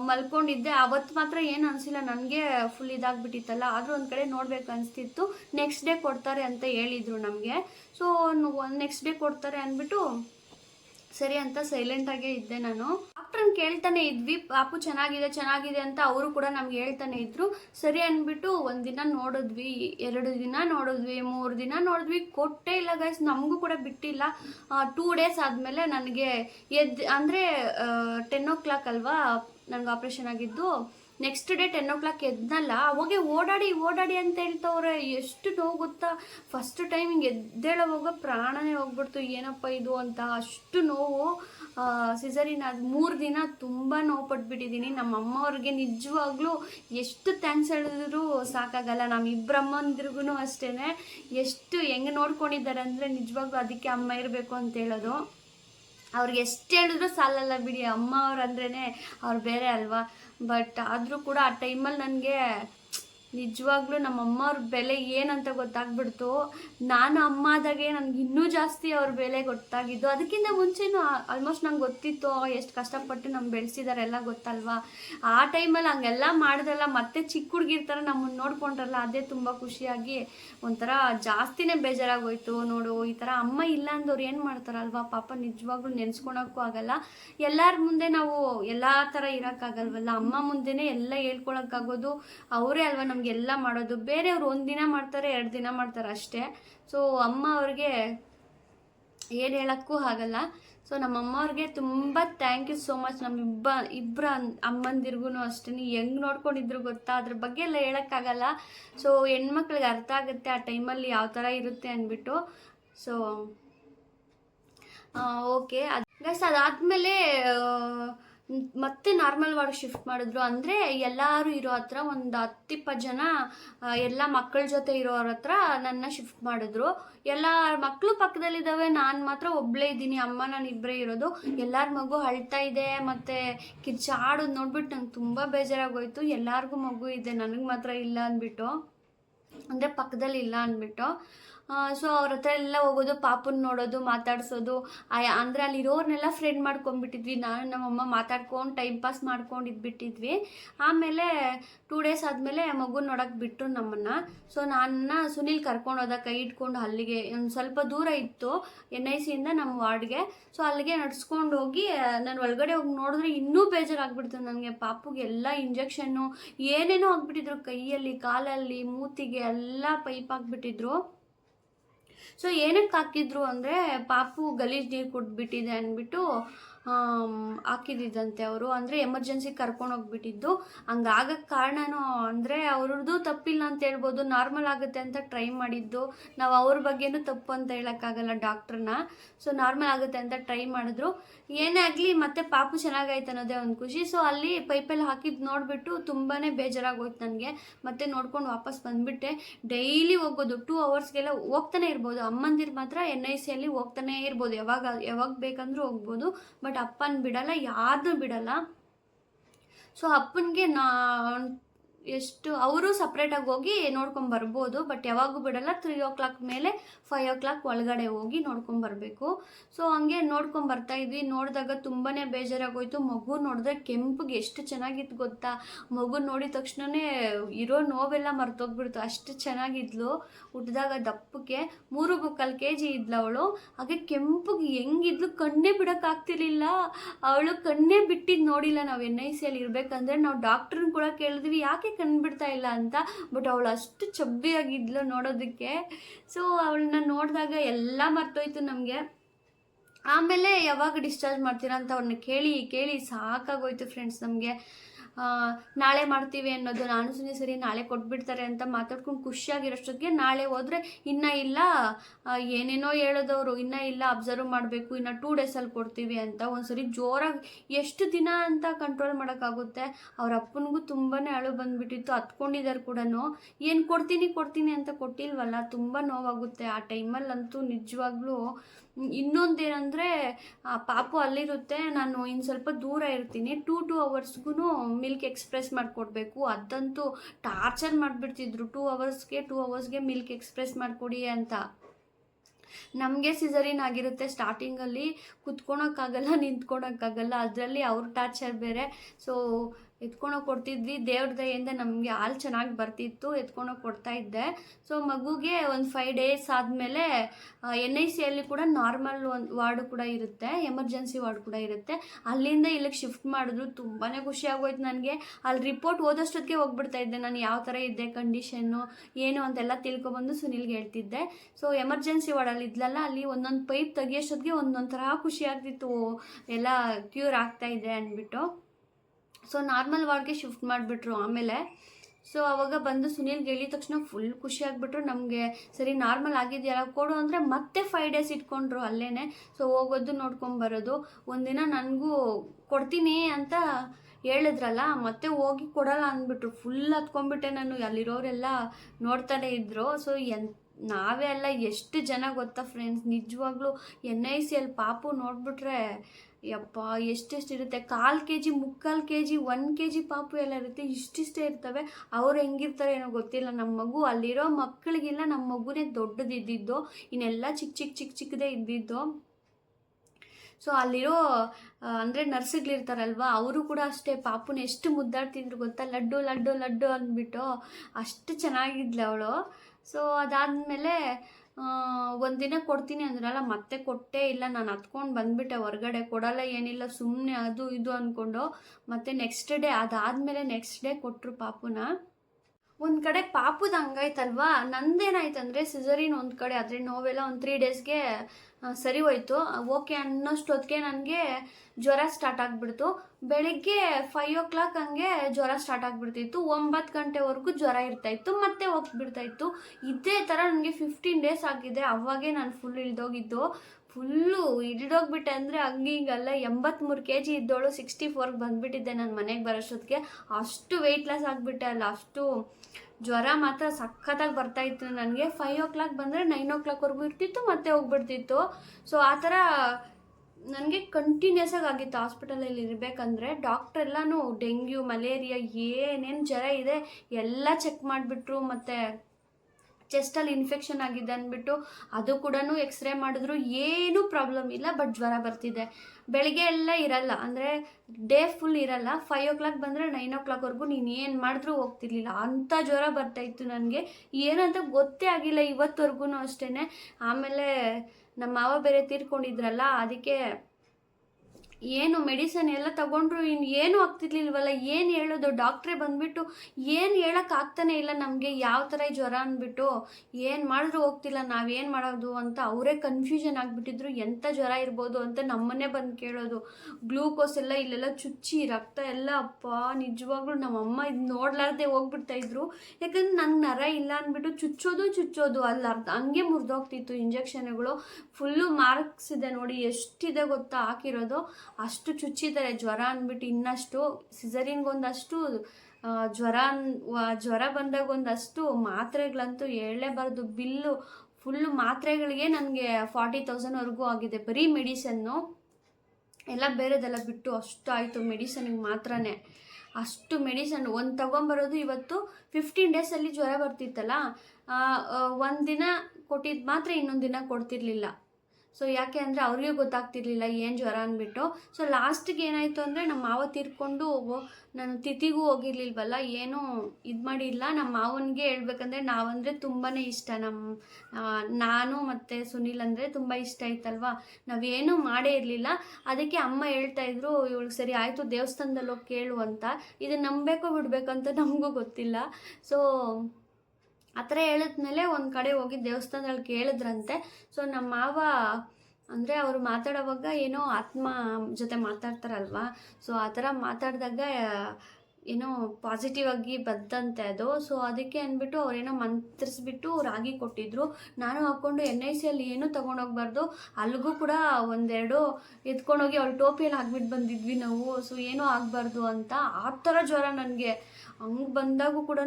ಮಲ್ಕೊಂಡಿದ್ದೆ. ಅವತ್ತು ಮಾತ್ರ ಏನು ಅನಿಸಿಲ್ಲ. ನನಗೆ ಫುಲ್ ಇದಾಗ್ಬಿಟ್ಟಿತ್ತಲ್ಲ, ಆದರೂ ಒಂದು ಕಡೆ ನೋಡ್ಬೇಕು ಅನಿಸ್ತಿತ್ತು. ನೆಕ್ಸ್ಟ್ ಡೇ ಕೊಡ್ತಾರೆ ಅಂತ ಹೇಳಿದ್ರು ನಮಗೆ. ಸೊ ನೆಕ್ಸ್ಟ್ ಡೇ ಕೊಡ್ತಾರೆ ಅಂದ್ಬಿಟ್ಟು ಸರಿ ಅಂತ ಸೈಲೆಂಟಾಗೇ ಇದ್ದೆ ನಾನು. ಡಾಕ್ಟ್ರನ್ನ ಕೇಳ್ತಾನೆ ಇದ್ವಿ, ಪಾಪು ಚೆನ್ನಾಗಿದೆ ಚೆನ್ನಾಗಿದೆ ಅಂತ ಅವರು ಕೂಡ ನಮ್ಗೆ ಹೇಳ್ತಾನೆ ಇದ್ರು. ಸರಿ ಅಂದ್ಬಿಟ್ಟು ಒಂದಿನ ನೋಡಿದ್ವಿ, ಎರಡು ದಿನ ನೋಡಿದ್ವಿ, ಮೂರು ದಿನ ನೋಡಿದ್ವಿ. ಕೊಟ್ಟೇ ಇಲ್ಲ ಗೈಸ್ ನಮಗೂ ಕೂಡ ಬಿಟ್ಟಿಲ್ಲ. ಟೂ ಡೇಸ್ ಆದಮೇಲೆ ನನಗೆ ಎದ್ದು ಅಂದರೆ ಟೆನ್ ಓ ಕ್ಲಾಕ್ ಅಲ್ವಾ ನನಗೆ ಆಪ್ರೇಷನ್ ಆಗಿದ್ದು. Next day ten o'clock ಎದ್ದಲ್ಲ ಅವಾಗೆ ಓಡಾಡಿ ಓಡಾಡಿ ಅಂತ ಹೇಳ್ತವ್ರೆ, ಎಷ್ಟು ನೋವು ಗೊತ್ತಾ? ಫಸ್ಟ್ ಟೈಮ್ ಹಿಂಗೆ ಎದ್ದೇಳೋವಾಗ ಪ್ರಾಣನೇ ಹೋಗ್ಬಿಡ್ತು, ಏನಪ್ಪ ಇದು ಅಂತ. ಅಷ್ಟು ನೋವು. ಸಿಸರಿನ ಮೂರು ದಿನ ತುಂಬ ನೋವು ಪಟ್ಬಿಟ್ಟಿದ್ದೀನಿ ನಮ್ಮ ಅಮ್ಮವ್ರಿಗೆ ನಿಜವಾಗ್ಲೂ ಎಷ್ಟು ಥ್ಯಾಂಕ್ಸ್ ಹೇಳಿದ್ರು ಸಾಕಾಗಲ್ಲ. ನಮ್ಮ ಇಬ್ಬರು ಅಮ್ಮಂದ್ರಿಗೂ ಅಷ್ಟೇ ಎಷ್ಟು ಹೆಂಗೆ ನೋಡ್ಕೊಂಡಿದ್ದಾರೆ ಅಂದರೆ ನಿಜವಾಗ್ಲೂ ಅದಕ್ಕೆ ಅಮ್ಮ ಇರಬೇಕು ಅಂತ ಹೇಳೋದು. ಅವ್ರಿಗೆ ಎಷ್ಟು ಹೇಳಿದ್ರು ಸಾಲಲ್ಲ ಬಿಡಿ. ಅಮ್ಮ ಅವ್ರು ಅವ್ರು ಬೇರೆ ಅಲ್ವಾ? ಬಟ್ ಆದರೂ ಕೂಡ ಆ ಟೈಮಲ್ಲಿ ನನಗೆ ನಿಜವಾಗ್ಲೂ ನಮ್ಮ ಅಮ್ಮವ್ರ ಬೆಲೆ ಏನಂತ ಗೊತ್ತಾಗ್ಬಿಡ್ತು. ನಾನು ಅಮ್ಮ ಆದಾಗೆ ನನಗೆ ಇನ್ನೂ ಜಾಸ್ತಿ ಅವ್ರ ಬೆಲೆ ಗೊತ್ತಾಗಿದ್ದು. ಅದಕ್ಕಿಂತ ಮುಂಚೆನೂ ಆಲ್ಮೋಸ್ಟ್ ನಂಗೆ ಗೊತ್ತಿತ್ತು ಎಷ್ಟು ಕಷ್ಟಪಟ್ಟು ನಮ್ಮ ಬೆಳೆಸಿದಾರೆ ಎಲ್ಲ ಗೊತ್ತಲ್ವಾ? ಆ ಟೈಮಲ್ಲಿ ಹಂಗೆಲ್ಲ ಮಾಡಿದ್ರಲ್ಲ ಮತ್ತೆ ಚಿಕ್ಕ ಹುಡುಗಿರ್ತಾರೆ ನಮ್ಮನ್ನು ನೋಡ್ಕೊಂಡ್ರಲ್ಲ, ಅದೇ ತುಂಬ ಖುಷಿಯಾಗಿ ಒಂಥರ ಜಾಸ್ತಿನೇ ಬೇಜಾರಾಗೋಯ್ತು. ನೋಡು, ಈ ಥರ ಅಮ್ಮ ಇಲ್ಲ ಅಂದವ್ರು ಏನು ಮಾಡ್ತಾರಲ್ವಾ? ಪಾಪ ನಿಜವಾಗ್ಲೂ ನೆನೆಸ್ಕೊಳಕ್ಕೂ ಆಗಲ್ಲ. ಎಲ್ಲರ ಮುಂದೆ ನಾವು ಎಲ್ಲ ಥರ ಇರೋಕ್ಕಾಗಲ್ವಲ್ಲ? ಅಮ್ಮ ಮುಂದೆನೇ ಎಲ್ಲ ಹೇಳ್ಕೊಳಕ್ಕಾಗೋದು. ಅವರೇ ಅಲ್ವಾ ನಮ್ಗೆ ಎಲ್ಲ ಮಾಡೋದು. ಬೇರೆಯವ್ರು ಒಂದು ದಿನ ಮಾಡ್ತಾರೆ, ಎರಡು ದಿನ ಮಾಡ್ತಾರೆ ಅಷ್ಟೇ. ಸೊ ಅಮ್ಮ ಅವ್ರಿಗೆ ಏನು ಹೇಳೋಕ್ಕೂ ಆಗಲ್ಲ. ಸೊ ನಮ್ಮ ಅವ್ರಿಗೆ ತುಂಬ ಥ್ಯಾಂಕ್ ಯು ಸೋ ಮಚ್ ನಮ್ಮ ಇಬ್ಬ ಇಬ್ಬರ ಅಮ್ಮಂದಿರ್ಗೂ ಅಷ್ಟೇ ಹೆಂಗೆ ನೋಡ್ಕೊಂಡಿದ್ರು ಗೊತ್ತಾ? ಅದ್ರ ಬಗ್ಗೆ ಎಲ್ಲ ಹೇಳೋಕ್ಕಾಗಲ್ಲ ಸೊ ಹೆಣ್ಮಕ್ಳಿಗೆ ಅರ್ಥ ಆಗುತ್ತೆ ಆ ಟೈಮಲ್ಲಿ ಯಾವ ಥರ ಇರುತ್ತೆ ಅಂದ್ಬಿಟ್ಟು. ಸೊ ಓಕೆ ಅದು ಗೈಸ್ ಅದಾದಮೇಲೆ ಮತ್ತೆ ನಾರ್ಮಲ್ ವಾರ್ಡ್ ಶಿಫ್ಟ್ ಮಾಡಿದ್ರು ಅಂದರೆ ಎಲ್ಲರೂ ಇರೋ ಹತ್ರ ಒಂದು ಹತ್ತಿಪ್ಪತ್ತು ಜನ ಎಲ್ಲ ಮಕ್ಕಳ ಜೊತೆ ಇರೋರ ಹತ್ರ ನನ್ನ ಶಿಫ್ಟ್ ಮಾಡಿದ್ರು. ಎಲ್ಲ ಮಕ್ಕಳು ಪಕ್ಕದಲ್ಲಿದ್ದಾವೆ, ನಾನು ಮಾತ್ರ ಒಬ್ಬಳೇ ಇದ್ದೀನಿ, ಅಮ್ಮ ನಾನು ಇಬ್ಬರೇ ಇರೋದು. ಎಲ್ಲರ ಮಗು ಅಳ್ತಾ ಇದೆ, ಮತ್ತು ಕಿರ್ಚಾಡೋದು ನೋಡ್ಬಿಟ್ಟು ನಂಗೆ ತುಂಬ ಬೇಜಾರಾಗೋಯ್ತು. ಎಲ್ಲರಿಗೂ ಮಗು ಇದೆ, ನನಗೆ ಮಾತ್ರ ಇಲ್ಲ ಅಂದ್ಬಿಟ್ಟು, ಅಂದರೆ ಪಕ್ಕದಲ್ಲಿ ಇಲ್ಲ ಅಂದ್ಬಿಟ್ಟು. ಸೊ ಅವ್ರ ಹತ್ರ ಎಲ್ಲ ಹೋಗೋದು, ಪಾಪನ ನೋಡೋದು, ಮಾತಾಡ್ಸೋದು. ಅಂದರೆ ಅಲ್ಲಿರೋರ್ನೆಲ್ಲ ಫ್ರೆಂಡ್ ಮಾಡ್ಕೊಂಡ್ಬಿಟ್ಟಿದ್ವಿ. ನಾನು ನಮ್ಮಮ್ಮ ಮಾತಾಡ್ಕೊಂಡು ಟೈಮ್ ಪಾಸ್ ಮಾಡ್ಕೊಂಡು ಇದ್ಬಿಟ್ಟಿದ್ವಿ. ಆಮೇಲೆ ಟೂ ಡೇಸ್ ಆದಮೇಲೆ ಮಗು ನೋಡೋಕೆ ಬಿಟ್ಟರು ನಮ್ಮನ್ನು. ಸೊ ನನ್ನ ಸುನಿಲ್ ಕರ್ಕೊಂಡು ಹೋದ, ಕೈ ಇಟ್ಕೊಂಡು ಅಲ್ಲಿಗೆ, ಒಂದು ಸ್ವಲ್ಪ ದೂರ ಇತ್ತು ಎನ್ ಐ ಸಿಯಿಂದ ನಮ್ಮ ವಾರ್ಡ್ಗೆ. ಸೊ ಅಲ್ಲಿಗೆ ನಡ್ಸ್ಕೊಂಡು ಹೋಗಿ ನಾನು ಒಳಗಡೆ ಹೋಗಿ ನೋಡಿದ್ರೆ ಇನ್ನೂ ಬೇಜಾರಾಗ್ಬಿಡ್ತು ನನಗೆ. ಪಾಪುಗೆ ಎಲ್ಲ ಇಂಜೆಕ್ಷನ್ನು ಏನೇನೋ ಆಗ್ಬಿಟ್ಟಿದ್ರು ಕೈಯಲ್ಲಿ, ಕಾಲಲ್ಲಿ, ಮೂತಿಗೆ ಎಲ್ಲ ಪೈಪ್ ಹಾಕ್ಬಿಟ್ಟಿದ್ರು ಸೊ ಏನಕ್ಕೆ ಹಾಕಿದ್ರು ಅಂದರೆ, ಪಾಪು ಗಲೀಜು ನೀರು ಕುಡ್ಬಿಟ್ಟಿದೆ ಅಂದ್ಬಿಟ್ಟು ಹಾಕಿದ್ದಂತೆ ಅವರು. ಅಂದರೆ ಎಮರ್ಜೆನ್ಸಿ ಕರ್ಕೊಂಡು ಹೋಗ್ಬಿಟ್ಟಿದ್ದು. ಹಂಗಾಗಕ್ಕೆ ಕಾರಣನೂ ಅಂದರೆ, ಅವ್ರದ್ದು ತಪ್ಪಿಲ್ಲ ಅಂತ ಹೇಳ್ಬೋದು. ನಾರ್ಮಲ್ ಆಗುತ್ತೆ ಅಂತ ಟ್ರೈ ಮಾಡಿದ್ದು. ನಾವು ಅವ್ರ ಬಗ್ಗೆನೂ ತಪ್ಪು ಅಂತ ಹೇಳೋಕ್ಕಾಗಲ್ಲ ಡಾಕ್ಟ್ರನ್ನ. ಸೊ ನಾರ್ಮಲ್ ಆಗುತ್ತೆ ಅಂತ ಟ್ರೈ ಮಾಡಿದ್ರು. ಏನೇ ಆಗಲಿ ಮತ್ತೆ ಪಾಪು ಚೆನ್ನಾಗಾಯ್ತು ಅನ್ನೋದೇ ಒಂದು ಖುಷಿ. ಸೊ ಅಲ್ಲಿ ಪೈಪಲ್ಲಿ ಹಾಕಿದ್ದು ನೋಡಿಬಿಟ್ಟು ತುಂಬಾ ಬೇಜಾರಾಗೋಯ್ತು ನನಗೆ. ಮತ್ತೆ ನೋಡ್ಕೊಂಡು ವಾಪಸ್ ಬಂದುಬಿಟ್ಟೆ. ಡೈಲಿ ಹೋಗೋದು ಟೂ ಅವರ್ಸ್ಗೆಲ್ಲ ಹೋಗ್ತಾನೆ ಇರ್ಬೋದು. ಅಮ್ಮಂದಿರು ಮಾತ್ರ ಎನ್ ಐ ಸಿಯಲ್ಲಿ ಹೋಗ್ತಾನೆ ಇರ್ಬೋದು. ಯಾವಾಗ ಯಾವಾಗ ಬೇಕಂದ್ರೂ ಹೋಗ್ಬೋದು. ಬಟ್ ಅಪ್ಪನ ಬಿಡಲ್ಲ ಯಾರನ್ನೂ ಬಿಡಲ್ಲ. ಸೊ ಅಪ್ಪನಿಗೆ ನಾ ಎಷ್ಟು, ಅವರು ಸಪ್ರೇಟಾಗಿ ಹೋಗಿ ನೋಡ್ಕೊಂಡು ಬರ್ಬೋದು ಬಟ್ ಯಾವಾಗೂ ಬಿಡಲ್ಲ. ತ್ರೀ ಓ ಕ್ಲಾಕ್ ಮೇಲೆ ಫೈವ್ ಓ ಕ್ಲಾಕ್ ಒಳಗಡೆ ಹೋಗಿ ನೋಡ್ಕೊಂಡು ಬರಬೇಕು. ಸೊ ಹಂಗೆ ನೋಡ್ಕೊಂಡು ಬರ್ತಾ ಇದ್ವಿ. ನೋಡಿದಾಗ ತುಂಬಾ ಬೇಜಾರಾಗೋಯ್ತು. ಮಗು ನೋಡಿದ್ರೆ ಕೆಂಪಿಗೆ ಎಷ್ಟು ಚೆನ್ನಾಗಿತ್ತು ಗೊತ್ತಾ? ಮಗು ನೋಡಿದ ತಕ್ಷಣವೇ ಇರೋ ನೋವೆಲ್ಲ ಮರ್ತೋಗ್ಬಿಡ್ತು. ಅಷ್ಟು ಚೆನ್ನಾಗಿದ್ಲು. ಹುಟ್ಟಿದಾಗ ದಪ್ಪಕ್ಕೆ. ಮೂರು ಮುಕ್ಕಾಲು ಕೆ ಜಿ ಅವಳು. ಹಾಗೆ ಕೆಂಪಿಗೆ ಹೆಂಗಿದ್ಲು? ಕಣ್ಣೇ ಬಿಡೋಕ್ಕಾಗ್ತಿರ್ಲಿಲ್ಲ. ಅವಳು ಕಣ್ಣೇ ಬಿಟ್ಟಿದ್ದು ನೋಡಿಲ್ಲ. ನಾವು ಎನ್ ಐ ಸಿಯಲ್ಲಿ ಇರಬೇಕಂದ್ರೆ ನಾವು ಡಾಕ್ಟ್ರನ್ನ ಕೂಡ ಕೇಳಿದ್ವಿ. ಯಾಕೆ ಕಣ್ಣು ಬಿಡ್ತಾ ಇಲ್ಲ ಅಂತ ಬಟ್ ಅವಳು ಅಷ್ಟು ಚಬ್ಬಿಯಾಗಿದ್ಲು ನೋಡೋದಕ್ಕೆ. ಸೊ ಅವಳನ್ನ ನೋಡಿದಾಗ ಎಲ್ಲ ಮರ್ತೋಯ್ತು ನಮಗೆ. ಆಮೇಲೆ ಯಾವಾಗ ಡಿಸ್ಚಾರ್ಜ್ ಮಾಡ್ತೀರಾ ಅಂತ ಅವ್ರನ್ನ ಕೇಳಿ ಕೇಳಿ ಸಾಕಾಗೋಯ್ತು ಫ್ರೆಂಡ್ಸ್ ನಮಗೆ. ನಾಳೆ ಮಾಡ್ತೀವಿ ಅನ್ನೋದು ನಾನು ಸುನಿ ಸರಿ ನಾಳೆ ಕೊಟ್ಬಿಡ್ತಾರೆ ಅಂತ ಮಾತಾಡ್ಕೊಂಡು ಖುಷಿಯಾಗಿರೋಷ್ಟೊತ್ತಿಗೆ ನಾಳೆ ಹೋದರೆ ಇನ್ನೂ ಇಲ್ಲ ಏನೇನೋ ಹೇಳೋದವರು, ಇನ್ನೂ ಇಲ್ಲ ಅಬ್ಸರ್ವ್ ಮಾಡಬೇಕು, ಇನ್ನು ಟೂ ಡೇಸಲ್ಲಿ ಕೊಡ್ತೀವಿ ಅಂತ ಒಂದ್ಸರಿ ಜೋರಾಗಿ ಎಷ್ಟು ದಿನ ಅಂತ ಕಂಟ್ರೋಲ್ ಮಾಡೋಕ್ಕಾಗುತ್ತೆ? ಅವ್ರ ಅಪ್ಪನಿಗೂ ತುಂಬಾ ಅಳು ಬಂದುಬಿಟ್ಟಿತ್ತು ಹತ್ಕೊಂಡಿದ್ದಾರೆ ಕೂಡ ಏನು ಕೊಡ್ತೀನಿ ಕೊಡ್ತೀನಿ ಅಂತ ಕೊಟ್ಟಿಲ್ವಲ್ಲ, ತುಂಬ ನೋವಾಗುತ್ತೆ. ಆ ಟೈಮಲ್ಲಂತೂ ನಿಜವಾಗ್ಲೂ ಇನ್ನೊಂದೇನೆಂದರೆ ಪಾಪು ಅಲ್ಲಿರುತ್ತೆ, ನಾನು ಇನ್ನು ಸ್ವಲ್ಪ ದೂರ ಇರ್ತೀನಿ ಟೂ ಟೂ ಅವರ್ಸ್ಗೂ ಮಿಲ್ಕ್ ಎಕ್ಸ್ಪ್ರೆಸ್ ಮಾಡಿಕೊಡ್ಬೇಕು. ಅದಂತೂ ಟಾರ್ಚರ್ ಮಾಡಿಬಿಡ್ತಿದ್ರು ಟೂ ಅವರ್ಸ್ಗೆ ಟೂ ಅವರ್ಸ್ಗೆ ಮಿಲ್ಕ್ ಎಕ್ಸ್ಪ್ರೆಸ್ ಮಾಡಿಕೊಡಿ ಅಂತ. ನಮಗೆ ಸಿಸರಿನ್ ಆಗಿರುತ್ತೆ ಸ್ಟಾರ್ಟಿಂಗಲ್ಲಿ ಕುತ್ಕೊಳಕ್ಕಾಗಲ್ಲ, ನಿಂತ್ಕೊಳಕ್ಕಾಗಲ್ಲ, ಅದರಲ್ಲಿ ಅವ್ರ ಟಾರ್ಚರ್ ಬೇರೆ. ಸೊ ಎತ್ಕೊಂಡೋಗಿ ಕೊಡ್ತಿದ್ವಿ. ದೇವ್ರ ದಯಿಂದ ನಮಗೆ ಹಾಲು ಚೆನ್ನಾಗಿ ಬರ್ತಿತ್ತು ಎತ್ಕೊಂಡೋಗಿ ಕೊಡ್ತಾ ಇದ್ದೆ. ಸೊ ಮಗುಗೆ ಒಂದು ಫೈವ್ ಡೇಸ್ ಆದಮೇಲೆ ಎನ್ ಐ ಸಿಯಲ್ಲಿ ಕೂಡ ನಾರ್ಮಲ್ ಒಂದು ವಾರ್ಡ್ ಕೂಡ ಇರುತ್ತೆ ಎಮರ್ಜೆನ್ಸಿ ವಾರ್ಡ್ ಕೂಡ ಇರುತ್ತೆ. ಅಲ್ಲಿಂದ ಇಲ್ಲಿಗೆ ಶಿಫ್ಟ್ ಮಾಡಿದ್ರು ತುಂಬಾ ಖುಷಿ ಆಗೋಯ್ತು ನನಗೆ. ಅಲ್ಲಿ ರಿಪೋರ್ಟ್ ಓದೋಷ್ಟೊತ್ತಿಗೆ ಹೋಗ್ಬಿಡ್ತಾ ಇದ್ದೆ. ನಾನು ಯಾವ ಥರ ಇದ್ದೆ ಕಂಡೀಷನ್ನು ಏನು ಅಂತೆಲ್ಲ ತಿಳ್ಕೊಬಂದು ಸುನಿಲ್ಗೆ ಹೇಳ್ತಿದ್ದೆ. ಸೊ ಎಮರ್ಜೆನ್ಸಿ ವಾರ್ಡಲ್ಲಿ ಇದ್ಲಲ್ಲ, ಅಲ್ಲಿ ಒಂದೊಂದು ಪೈಪ್ ತೆಗಿಯೋಷ್ಟೊತ್ತಿಗೆ ಒಂದೊಂದು ಥರ ಖುಷಿ ಆಗ್ತಿತ್ತು. ಎಲ್ಲ ಕ್ಯೂರ್ ಆಗ್ತಾ ಇದೆ ಅಂದ್ಬಿಟ್ಟು. ಸೊ ನಾರ್ಮಲ್ ವಾರ್ಡ್ಗೆ ಶಿಫ್ಟ್ ಮಾಡಿಬಿಟ್ರು ಆಮೇಲೆ. ಸೊ ಅವಾಗ ಬಂದು ಸುನೀಲ್ಗೆ ಹೇಳಿದ ತಕ್ಷಣ ಫುಲ್ ಖುಷಿ ಆಗಿಬಿಟ್ರು. ನಮಗೆ, ಸರಿ ನಾರ್ಮಲ್ ಆಗಿದೆಯಲ್ಲ, ಕೊಡು. ಅಂದರೆ ಮತ್ತೆ ಫೈವ್ ಡೇಸ್ ಇಟ್ಕೊಂಡ್ರು ಅಲ್ಲೇ ಸೊ ಹೋಗೋದು ನೋಡ್ಕೊಂಬರೋದು ಒಂದಿನ ನನಗೂ ಕೊಡ್ತೀನಿ ಅಂತ ಹೇಳಿದ್ರಲ್ಲ, ಮತ್ತೆ ಹೋಗಿ ಕೊಡಲ್ಲ ಅಂದ್ಬಿಟ್ರು. ಫುಲ್ ಹತ್ಕೊಂಡ್ಬಿಟ್ಟೆ ನಾನು. ಅಲ್ಲಿರೋರೆಲ್ಲ ನೋಡ್ತಾನೆ ಇದ್ರು. ಸೊ ಎನ್, ನಾವೇ ಅಲ್ಲ, ಎಷ್ಟು ಜನ ಗೊತ್ತಾ ಫ್ರೆಂಡ್ಸ್ ನಿಜವಾಗ್ಲೂ ಎನ್ ಐ ಸಿ ಅಲ್ಲಿ ಪಾಪು ನೋಡ್ಬಿಟ್ರೆ ಯಪ್ಪ, ಎಷ್ಟೆಷ್ಟು ಇರುತ್ತೆ? ಕಾಲು ಕೆ ಜಿ ಮುಕ್ಕಾಲು K G one K G ಪಾಪು ಎಲ್ಲ ಇರುತ್ತೆ. ಇಷ್ಟಿಷ್ಟೇ ಇರ್ತವೆ. ಅವ್ರು ಹೆಂಗಿರ್ತಾರೆ ಏನೋ ಗೊತ್ತಿಲ್ಲ. ನಮ್ಮ ಮಗು ಅಲ್ಲಿರೋ ಮಕ್ಕಳಿಗೆಲ್ಲ ನಮ್ಮ ಮಗುನೇ ದೊಡ್ಡದಿದ್ದಿದ್ದು, ಇನ್ನೆಲ್ಲ ಚಿಕ್ಕ ಚಿಕ್ಕ ಚಿಕ್ಕ ಚಿಕ್ಕದೇ ಇದ್ದಿದ್ದು. ಸೊ ಅಲ್ಲಿರೋ ಅಂದರೆ ನರ್ಸ್ಗಳಿರ್ತಾರಲ್ವ, ಅವರು ಕೂಡ ಅಷ್ಟೇ. ಪಾಪುನ ಎಷ್ಟು ಮುದ್ದಾಡ್ತಿದ್ರು ಗೊತ್ತಾ? ಲಡ್ಡು ಲಡ್ಡು ಲಡ್ಡು ಅಂದ್ಬಿಟ್ಟು ಅಷ್ಟು ಚೆನ್ನಾಗಿದ್ಲು ಅವಳು. ಸೊ ಅದಾದಮೇಲೆ ಒಂದಿನ ಕೊಡ್ತೀನಿ ಅಂದ್ರಲ್ಲ, ಮತ್ತೆ ಕೊಟ್ಟೇ ಇಲ್ಲ. ನಾನು ಹತ್ಕೊಂಡು ಬಂದ್ಬಿಟ್ಟೆ, ಹೊರಗಡೆ ಕೊಡಲ್ಲ, ಏನಿಲ್ಲ ಸುಮ್ಮನೆ ಅದು ಇದು ಅಂದ್ಕೊಂಡು ಮತ್ತೆ ನೆಕ್ಸ್ಟ್ ಡೇ ಅದಾದಮೇಲೆ ನೆಕ್ಸ್ಟ್ ಡೇ ಕೊಟ್ಟರು ಪಾಪುನ. ಒಂದು ಕಡೆ ಪಾಪದ ಹಂಗಾಯ್ತಲ್ವಾ? ನಂದೇನಾಯ್ತಂದರೆ ಸಿಸರಿನ್ ಒಂದು ಕಡೆ, ಆದರೆ ನೋವೆಲ್ಲ ಒಂದು ತ್ರೀ ಡೇಸ್ಗೆ ಸರಿ ಹೋಯ್ತು. ಓಕೆ ಅನ್ನೋಷ್ಟೊತ್ತಿಗೆ ನನಗೆ ಜ್ವರ ಸ್ಟಾರ್ಟ್ ಆಗಿಬಿಡ್ತು. ಬೆಳಿಗ್ಗೆ ಫೈವ್ ಓ ಕ್ಲಾಕ್ ಹಂಗೆ ಜ್ವರ ಸ್ಟಾರ್ಟ್ ಆಗಿಬಿಡ್ತಿತ್ತು. ಒಂಬತ್ತು ಗಂಟೆವರೆಗೂ ಜ್ವರ ಇರ್ತಾಯಿತ್ತು ಮತ್ತೆ ಹೋಗ್ಬಿಡ್ತಾಯಿತ್ತು ಇದೇ ಥರ ನನಗೆ ಫಿಫ್ಟೀನ್ ಡೇಸ್ ಆಗಿದೆ. ಅವಾಗೇ ನಾನು ಫುಲ್ ಇಳ್ದೋಗಿದ್ದು. ಫುಲ್ಲು ಹಿಡಿದೋಗ್ಬಿಟ್ಟೆ ಅಂದರೆ ಹಂಗೆ ಹಿಂಗಲ್ಲ ಎಂಬತ್ತ್ಮೂರು ಕೆ ಜಿ ಇದ್ದೋಳು ಸಿಕ್ಸ್ಟಿ ಫೋರ್ಗೆ ಬಂದುಬಿಟ್ಟಿದ್ದೆ ನಾನು ಮನೆಗೆ ಬರೋಷ್ಟೊತ್ತಿಗೆ. ಅಷ್ಟು ವೆಯ್ಟ್ ಲಾಸ್ ಆಗಿಬಿಟ್ಟೆ ಅಲ್ಲ, ಅಷ್ಟು ಜ್ವರ ಮಾತ್ರ ಸಖತ್ತಾಗಿ ಬರ್ತಾ ಇತ್ತು ನನಗೆ. ಫೈವ್ ಓ ಕ್ಲಾಕ್ ಬಂದರೆ ನೈನ್ ಓ ಕ್ಲಾಕ್ವರೆಗೂ ಇರ್ತಿತ್ತು, ಮತ್ತೆ ಹೋಗ್ಬಿಡ್ತಿತ್ತು. ಸೊ ಆ ಥರ ನನಗೆ ಕಂಟಿನ್ಯೂಸ್ ಆಗಿ ಆಗಿತ್ತು ಹಾಸ್ಪಿಟಲಲ್ಲಿ ಇರಬೇಕಂದ್ರೆ. ಡಾಕ್ಟರ್ ಎಲ್ಲನೂ ಡೆಂಗ್ಯೂ ಮಲೇರಿಯಾ ಏನೇನು ಜ್ವರ ಇದೆ, ಎಲ್ಲ ಚೆಕ್ ಮಾಡಿಬಿಟ್ರು, ಮತ್ತು ಚೆಸ್ಟಲ್ಲಿ ಇನ್ಫೆಕ್ಷನ್ ಆಗಿದೆ ಅಂದ್ಬಿಟ್ಟು ಅದು ಕೂಡ ಎಕ್ಸ್ರೇ ಮಾಡಿದ್ರು. ಏನೂ ಪ್ರಾಬ್ಲಮ್ ಇಲ್ಲ ಬಟ್ ಜ್ವರ ಬರ್ತಿದೆ. ಬೆಳಿಗ್ಗೆ ಎಲ್ಲ ಇರಲ್ಲ, ಅಂದರೆ ಡೇ ಫುಲ್ ಇರಲ್ಲ. ಫೈವ್ ಓ ಕ್ಲಾಕ್ ಬಂದರೆ ನೈನ್ ಓ ಕ್ಲಾಕ್ವರೆಗೂ ನೀನು ಏನು ಮಾಡಿದ್ರೂ ಹೋಗ್ತಿರ್ಲಿಲ್ಲ. ಅಂಥ ಜ್ವರ ಬರ್ತಾಯಿತ್ತು ನನಗೆ. ಏನಂತ ಗೊತ್ತೇ ಆಗಿಲ್ಲ ಇವತ್ತವರೆಗೂ ಅಷ್ಟೇ ಆಮೇಲೆ ನಮ್ಮ ಮಾವ ಬೇರೆ ತೀರ್ಕೊಂಡಿದ್ರಲ್ಲ, ಅದಕ್ಕೆ ಏನು ಮೆಡಿಸನ್ ಎಲ್ಲ ತಗೊಂಡ್ರು ಇನ್ನು ಏನೂ ಆಗ್ತಿರ್ಲಿಲ್ವಲ್ಲ? ಏನು ಹೇಳೋದು? ಡಾಕ್ಟ್ರೆ ಬಂದ್ಬಿಟ್ಟು ಏನು ಆಗ್ತಾನೆ ಇಲ್ಲ ನಮಗೆ? ಯಾವ ಥರ ಜ್ವರ ಅಂದ್ಬಿಟ್ಟು ಏನು ಮಾಡಿದ್ರು ಹೋಗ್ತಿಲ್ಲ ನಾವೇನು ಮಾಡೋದು ಅಂತ ಅವರೇ ಕನ್ಫ್ಯೂಷನ್ ಆಗಿಬಿಟ್ಟಿದ್ರು. ಎಂಥ ಜ್ವರ ಇರ್ಬೋದು ಅಂತ ನಮ್ಮನ್ನೇ ಬಂದು ಕೇಳೋದು. ಗ್ಲೂಕೋಸ್ ಎಲ್ಲ ಇಲ್ಲೆಲ್ಲ ಚುಚ್ಚಿ, ರಕ್ತ ಎಲ್ಲ ಅಪ್ಪ, ನಿಜವಾಗ್ಲೂ ನಮ್ಮಮ್ಮ ಇದು ನೋಡ್ಲಾರ್ದೆ ಹೋಗ್ಬಿಡ್ತಾ ಇದ್ರು. ಯಾಕಂದ್ರೆ ನಂಗೆ ನರ ಇಲ್ಲ ಅಂದ್ಬಿಟ್ಟು ಚುಚ್ಚೋದು ಚುಚ್ಚೋದು ಅಲ್ಲ. ಹಂಗೆ ಮುರಿದೋಗ್ತಿತ್ತು ಇಂಜೆಕ್ಷನ್ಗಳು ಫುಲ್ಲು ಮಾರ್ಕ್ಸ್ ಇದೆ ನೋಡಿ, ಎಷ್ಟಿದೆ ಗೊತ್ತಾ? ಹಾಕಿರೋದು. ಅಷ್ಟು ಚುಚ್ಚಿದ್ದಾರೆ. ಜ್ವರ ಅಂದ್ಬಿಟ್ಟು ಇನ್ನಷ್ಟು ಸಿಸರಿಂಗೊಂದಷ್ಟು ಒಂದಷ್ಟು ಜ್ವರ ಜ್ವರ ಬಂದಾಗ ಒಂದಷ್ಟು ಮಾತ್ರೆಗಳಂತೂ ಹೇಳಲೇಬಾರ್ದು. ಬಿಲ್ಲು ಫುಲ್ಲು ಮಾತ್ರೆಗಳಿಗೆ ನನಗೆ ಫಾರ್ಟಿ ತೌಸಂಡ್ವರೆಗೂ ಆಗಿದೆ. ಬರೀ ಮೆಡಿಸನ್ನು ಎಲ್ಲ ಬೇರೆದೆಲ್ಲ ಬಿಟ್ಟು ಅಷ್ಟು ಆಯಿತು ಮೆಡಿಸನ್ಗೆ ಮಾತ್ರನೇ. ಅಷ್ಟು ಮೆಡಿಸನ್ ಒಂದು ತೊಗೊಂಬರೋದು ಇವತ್ತು ಫಿಫ್ಟೀನ್ ಡೇಸಲ್ಲಿ ಜ್ವರ ಬರ್ತಿತ್ತಲ್ಲ ಒಂದು ದಿನ ಕೊಟ್ಟಿದ್ದು ಮಾತ್ರ ಇನ್ನೊಂದು ದಿನ ಕೊಡ್ತಿರ್ಲಿಲ್ಲ. ಸೊ ಯಾಕೆ ಅಂದರೆ ಅವ್ರಿಗೂ ಗೊತ್ತಾಗ್ತಿರ್ಲಿಲ್ಲ, ಏನು ಜ್ವರ ಅಂದ್ಬಿಟ್ಟು. ಸೊ ಲಾಸ್ಟಿಗೆ ಏನಾಯಿತು ಅಂದರೆ ನಮ್ಮ ಮಾವ ತೀರ್ಕೊಂಡು ನಾನು ತಿಥಿಗೂ ಹೋಗಿರ್ಲಿಲ್ವಲ್ಲ, ಏನೂ ಇದು ಮಾಡಿಲ್ಲ. ನಮ್ಮ ಮಾವನಿಗೆ ಹೇಳ್ಬೇಕಂದ್ರೆ ನಾವಂದರೆ ತುಂಬಾ ಇಷ್ಟ. ನಮ್ಮ ನಾನು ಮತ್ತು ಸುನಿಲ್ ಅಂದರೆ ತುಂಬ ಇಷ್ಟ ಆಯ್ತಲ್ವಾ? ನಾವೇನೂ ಮಾಡೇ ಇರಲಿಲ್ಲ. ಅದಕ್ಕೆ ಅಮ್ಮ ಹೇಳ್ತಾ ಇದ್ರು, ಇವಳು ಸರಿ ಆಯಿತು, ದೇವಸ್ಥಾನದಲ್ಲಿ ಹೋಗಿ ಕೇಳು ಅಂತ. ಇದು ನಂಬೇಕೋ ಬಿಡಬೇಕು ಅಂತ ನಮಗೂ ಗೊತ್ತಿಲ್ಲ. ಸೊ ಆ ಥರ ಹೇಳಿದ್ಮೇಲೆ ಒಂದು ಕಡೆ ಹೋಗಿ ದೇವಸ್ಥಾನದಲ್ಲಿ ಕೇಳಿದ್ರಂತೆ. ಸೊ ನಮ್ಮ ಮಾವ ಅಂದರೆ ಅವರು ಮಾತಾಡೋವಾಗ ಏನೋ ಆತ್ಮ ಜೊತೆ ಮಾತಾಡ್ತಾರಲ್ವಾ? ಸೊ ಆ ಥರ ಮಾತಾಡಿದಾಗ, ಏನೋ ಪಾಸಿಟಿವ್ ಆಗಿ ಬಂತಂತೆ ಅದು. ಸೊ ಅದಕ್ಕೆ ಅಂದ್ಬಿಟ್ಟು ಅವ್ರೇನೋ ಮಂತ್ರಿಸ್ಬಿಟ್ಟು ರಾಗಿ ಕೊಟ್ಟಿದ್ರು. ನಾನು ಹಾಕ್ಕೊಂಡು ಎನ್ ಐ ಸಿಯಲ್ಲಿ ಏನೂ ತೊಗೊಂಡೋಗ್ಬಾರ್ದು. ಅಲ್ಲಿಗೂ ಕೂಡ ಒಂದೆರಡು ಎತ್ಕೊಂಡೋಗಿ ಅವ್ರ ಟೋಪಿಯಲ್ಲಿ ಹಾಕ್ಬಿಟ್ಟು ಬಂದಿದ್ವಿ ನಾವು. ಸೊ ಏನೂ ಆಗಬಾರ್ದು ಅಂತ. ಆ ಥರ ಜ್ವರ ನನಗೆ. ಹಂಗೆ ಬಂದಾಗೂ ಕೂಡ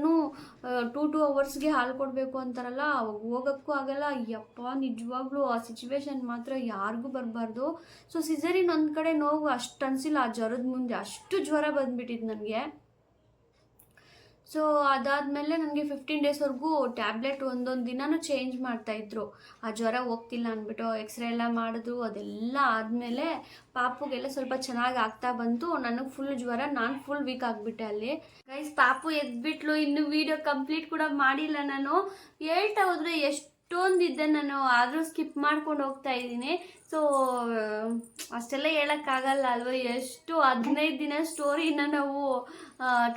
ಟೂ ಟೂ ಅವರ್ಸ್ಗೆ ಹಾಲು ಕೊಡಬೇಕು ಅಂತಾರಲ್ಲ, ಅವಾಗ ಹೋಗೋಕ್ಕೂ ಆಗಲ್ಲ. ಯಪ್ಪ ನಿಜವಾಗ್ಲೂ ಆ ಸಿಚುವೇಶನ್ ಮಾತ್ರ ಯಾರಿಗೂ ಬರಬಾರ್ದು. ಸೊ ಸಿಸರಿನ್ ಒಂದು ಕಡೆ ನೋವು ಅಷ್ಟು ಅನಿಸಿಲ್ಲ, ಆ ಜ್ವರದ ಮುಂದೆ. ಅಷ್ಟು ಜ್ವರ ಬಂದ್ಬಿಟ್ಟಿದ್ದು ನನಗೆ. ಸೊ ಅದಾದಮೇಲೆ ನನಗೆ ಫಿಫ್ಟೀನ್ ಡೇಸ್ವರೆಗೂ ಟ್ಯಾಬ್ಲೆಟ್ ಒಂದೊಂದು ದಿನನೂ ಚೇಂಜ್ ಮಾಡ್ತಾಯಿದ್ರು ಆ ಜ್ವರ ಹೋಗ್ತಿಲ್ಲ ಅಂದ್ಬಿಟ್ಟು ಎಕ್ಸ್ರೇ ಎಲ್ಲ ಮಾಡಿದ್ರು, ಅದೆಲ್ಲ ಆದಮೇಲೆ ಪಾಪುಗೆಲ್ಲ ಸ್ವಲ್ಪ ಚೆನ್ನಾಗಿ ಆಗ್ತಾ ಬಂತು. ನನಗೆ ಫುಲ್ ಜ್ವರ, ನಾನು ಫುಲ್ ವೀಕ್ ಆಗಿಬಿಟ್ಟೆ ಅಲ್ಲಿ. ಗೈಸ್ ಪಾಪು ಎದ್ಬಿಟ್ಲು, ಇನ್ನು ವಿಡಿಯೋ ಕಂಪ್ಲೀಟ್ ಕೂಡ ಮಾಡಿಲ್ಲ ನಾನು. ಹೇಳ್ತಾ ಹೋದ್ರೆ ಎಷ್ಟೊಂದಿದ್ದೆ ನಾನು, ಆದರೂ ಸ್ಕಿಪ್ ಮಾಡ್ಕೊಂಡು ಹೋಗ್ತಾ ಇದ್ದೀನಿ. ಸೊ ಅಷ್ಟೆಲ್ಲ ಹೇಳೋಕ್ಕಾಗಲ್ಲ ಅಲ್ವಾ? ಎಷ್ಟು ಹದಿನೈದು ದಿನ ಸ್ಟೋರಿನ ನಾವು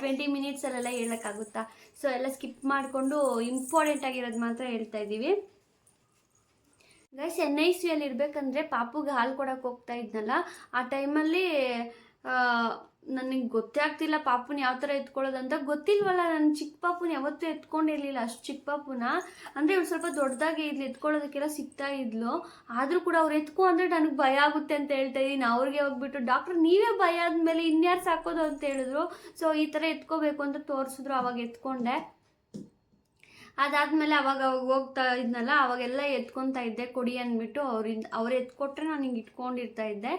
ಟ್ವೆಂಟಿ ಮಿನಿಟ್ಸಲ್ಲೆಲ್ಲ ಹೇಳೋಕ್ಕಾಗುತ್ತಾ? ಸೊ ಎಲ್ಲ ಸ್ಕಿಪ್ ಮಾಡಿಕೊಂಡು ಇಂಪಾರ್ಟೆಂಟ್ ಆಗಿರೋದು ಮಾತ್ರ ಹೇಳ್ತಾ ಇದ್ದೀವಿ. ಗೈಸ್ ಎನ್ ಐ ಸಿ ಅಲ್ಲಿ ಇರಬೇಕಂದ್ರೆ ಪಾಪುಗೆ ಹಾಲು ಕೊಡೋಕೆ ಹೋಗ್ತಾ ಇದ್ನಲ್ಲ, ಆ ಟೈಮಲ್ಲಿ ನನಗೆ ಗೊತ್ತೇ ಆಗ್ತಿಲ್ಲ ಪಾಪುನ ಯಾವ ಥರ ಎತ್ಕೊಳ್ಳೋದಂತ ಗೊತ್ತಿಲ್ವಲ್ಲ, ನಾನು ಚಿಕ್ಕ ಪಾಪುನ ಯಾವತ್ತೂ ಎತ್ಕೊಂಡಿರಲಿಲ್ಲ ಅಷ್ಟು ಚಿಕ್ಕ ಪಾಪುನ. ಅಂದರೆ ಇವ್ರು ಸ್ವಲ್ಪ ದೊಡ್ಡದಾಗಿ ಇದ್ಲು, ಎತ್ಕೊಳ್ಳೋದಕ್ಕೆಲ್ಲ ಸಿಗ್ತಾ ಇದ್ಲು. ಆದರೂ ಕೂಡ ಅವ್ರು ಎತ್ಕೊ ಅಂದರೆ ನನಗೆ ಭಯ ಆಗುತ್ತೆ ಅಂತ ಹೇಳ್ತಾ ಇದ್ದೀನಿ ಅವ್ರಿಗೆ ಹೋಗ್ಬಿಟ್ಟು, ಡಾಕ್ಟ್ರ್, ನೀವೇ ಭಯ ಆದಮೇಲೆ ಇನ್ಯಾರು ಸಾಕೋದು? ಅಂತ ಹೇಳಿದ್ರು. ಸೊ, ಈ ಥರ ಎತ್ಕೋಬೇಕು ಅಂತ ತೋರಿಸಿದ್ರು, ಅವಾಗ ಎತ್ಕೊಂಡೆ. ಅದಾದಮೇಲೆ ಅವಾಗ ಅವಾಗ ಹೋಗ್ತಾ ಇದ್ನಲ್ಲ, ಅವಾಗೆಲ್ಲ ಎತ್ಕೊತಾ ಇದ್ದೆ, ಕೊಡಿ ಅಂದ್ಬಿಟ್ಟು ಅವ್ರಿಂದ, ಅವ್ರು ಎತ್ಕೊಟ್ರೆ ನಾನು ಹಿಂಗೆ ಇಟ್ಕೊಂಡಿರ್ತಾ ಇದ್ದೆ.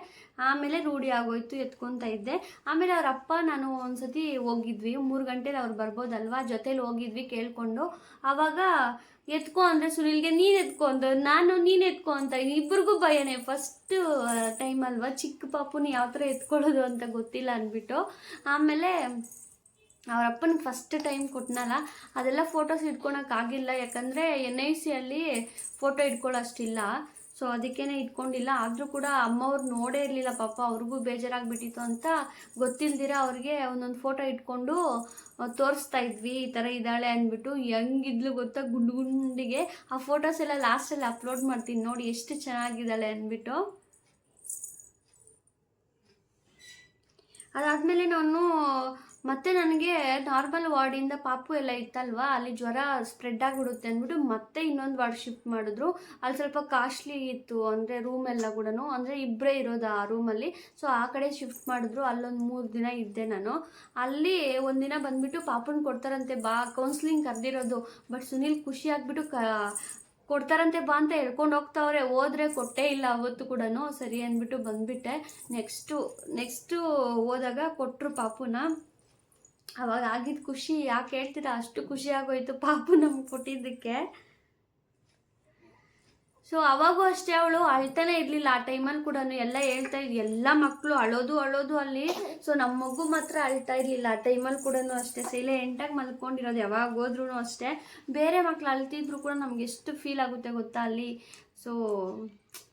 ಆಮೇಲೆ ರೂಢಿ ಆಗೋಯ್ತು, ಎತ್ಕೊತಾ ಇದ್ದೆ. ಆಮೇಲೆ ಅವ್ರ ಅಪ್ಪ ನಾನು ಒಂದ್ಸತಿ ಹೋಗಿದ್ವಿ, ಮೂರು ಗಂಟೆಲಿ ಅವ್ರು ಬರ್ಬೋದಲ್ವಾ, ಜೊತೇಲಿ ಹೋಗಿದ್ವಿ ಕೇಳಿಕೊಂಡು. ಆವಾಗ ಎತ್ಕೊ ಅಂದರೆ ಸುನಿಲ್ಗೆ ನೀನು ಎತ್ಕೊ ಅಂತ ನಾನು ನೀನು ಎತ್ಕೊ ಅಂತ ಇಬ್ಬರಿಗೂ ಭಯನೇ. ಫಸ್ಟ್ ಟೈಮ್ ಅಲ್ವಾ, ಚಿಕ್ಕ ಪಾಪುನ ಯಾವ ಥರ ಎತ್ಕೊಳ್ಳೋದು ಅಂತ ಗೊತ್ತಿಲ್ಲ ಅಂದ್ಬಿಟ್ಟು. ಆಮೇಲೆ ಅವ್ರ ಫಸ್ಟ್ ಟೈಮ್ ಕೊಟ್ಟನಲ್ಲ ಅದೆಲ್ಲ ಫೋಟೋಸ್ ಇಟ್ಕೊಳಕ್ಕಾಗಿಲ್ಲ ಯಾಕಂದರೆ ಎನ್ ಐ ಸಿಯಲ್ಲಿ ಫೋಟೋ ಇಟ್ಕೊಳ್ಳೋ ಅಷ್ಟಿಲ್ಲ. ಸೊ ಅದಕ್ಕೇನೆ ಇಟ್ಕೊಂಡಿಲ್ಲ. ಆದರೂ ಕೂಡ ಅಮ್ಮವ್ರು ನೋಡೇ ಇರಲಿಲ್ಲ. ಪಾಪ ಅವ್ರಿಗೂ ಬೇಜಾರಾಗಿಬಿಟ್ಟಿತ್ತು ಅಂತ ಗೊತ್ತಿಲ್ದಿರ ಅವ್ರಿಗೆ ಒಂದೊಂದು ಫೋಟೋ ಇಟ್ಕೊಂಡು ತೋರಿಸ್ತಾ ಇದ್ವಿ. ಈ ಥರ ಇದ್ದಾಳೆ ಅಂದ್ಬಿಟ್ಟು ಹೆಂಗಿದ್ಲು ಗೊತ್ತಾ? ಗುಂಡು ಗುಂಡಿಗೆ ಆ ಫೋಟೋಸ್ ಎಲ್ಲ ಲಾಸ್ಟಲ್ಲಿ ಅಪ್ಲೋಡ್ ಮಾಡ್ತೀನಿ. ನೋಡಿ ಎಷ್ಟು ಚೆನ್ನಾಗಿದ್ದಾಳೆ ಅಂದ್ಬಿಟ್ಟು. ಅದಾದಮೇಲೆ ನಾನು ಮತ್ತೆ ನನಗೆ ನಾರ್ಮಲ್ ವಾರ್ಡಿಂದ ಪಾಪು ಎಲ್ಲ ಇತ್ತಲ್ವಾ? ಅಲ್ಲಿ ಜ್ವರ ಸ್ಪ್ರೆಡ್ ಆಗಿಬಿಡುತ್ತೆ ಅಂದ್ಬಿಟ್ಟು ಮತ್ತೆ ಇನ್ನೊಂದು ವಾರ್ಡ್ ಶಿಫ್ಟ್ ಮಾಡಿದ್ರು. ಅಲ್ಲಿ ಸ್ವಲ್ಪ ಕಾಸ್ಟ್ಲಿ ಇತ್ತು, ಅಂದರೆ ರೂಮ್ ಎಲ್ಲ ಕೂಡ ಅಂದರೆ ಇಬ್ಬರೇ ಇರೋದು ಆ ರೂಮಲ್ಲಿ ಸೊ ಆ ಕಡೆ ಶಿಫ್ಟ್ ಮಾಡಿದ್ರು. ಅಲ್ಲೊಂದು ಮೂರು ದಿನ ಇದ್ದೆ ನಾನು. ಅಲ್ಲಿ ಒಂದಿನ ಬಂದ್ಬಿಟ್ಟು ಪಾಪುನ ಕೊಡ್ತಾರಂತೆ ಬಾ ಕೌನ್ಸ್ಲಿಂಗ್ ಕರೆದಿರೋದು. ಬಟ್ ಸುನಿಲ್ ಖುಷಿ ಆಗಿಬಿಟ್ಟು ಕ, ಕೊಡ್ತಾರಂತೆ ಬಾ ಅಂತ ಹೇಳ್ಕೊಂಡು ಹೋಗ್ತಾವ್ರೆ. ಹೋದ್ರೆ ಕೊಟ್ಟೇ ಇಲ್ಲ ಅವತ್ತು ಕೂಡ ಸರಿ ಅಂದ್ಬಿಟ್ಟು ಬಂದ್ಬಿಟ್ಟೆ. ನೆಕ್ಸ್ಟು ನೆಕ್ಸ್ಟು ಹೋದಾಗ ಕೊಟ್ಟರು ಪಾಪುನ. ಅವಾಗ ಆಗಿದ್ದ ಖುಷಿ, ಯಾಕೆ ಹೇಳ್ತೀರಾ? ಅಷ್ಟು ಖುಷಿ ಆಗೋಯ್ತು ಪಾಪು ನಮ್ಗೆ ಕೊಟ್ಟಿದ್ದಕ್ಕೆ. ಸೊ ಅವಾಗೂ ಅಷ್ಟೇ ಅವಳು ಅಳ್ತಾನೆ ಇರಲಿಲ್ಲ. ಆ ಟೈಮಲ್ಲಿ ಕೂಡ ಎಲ್ಲ ಹೇಳ್ತಾ ಇದ್ ಎಲ್ಲ ಮಕ್ಕಳು ಅಳೋದು ಅಳೋದು ಅಲ್ಲಿ. ಸೊ ನಮ್ಮ ಮಗು ಮಾತ್ರ ಅಳ್ತಾ ಇರಲಿಲ್ಲ. ಆ ಟೈಮಲ್ಲಿ ಕೂಡ ಅಷ್ಟೇ. ಸೈಲೆಂಟಾಗಿ ಮಲ್ಕೊಂಡಿರೋದು ಯಾವಾಗ ಹೋದ್ರೂ ಅಷ್ಟೇ. ಬೇರೆ ಮಕ್ಕಳು ಅಳ್ತಿದ್ರು ಕೂಡ ನಮ್ಗೆ ಎಷ್ಟು ಫೀಲ್ ಆಗುತ್ತೆ ಗೊತ್ತಾ ಅಲ್ಲಿ? ಸೊ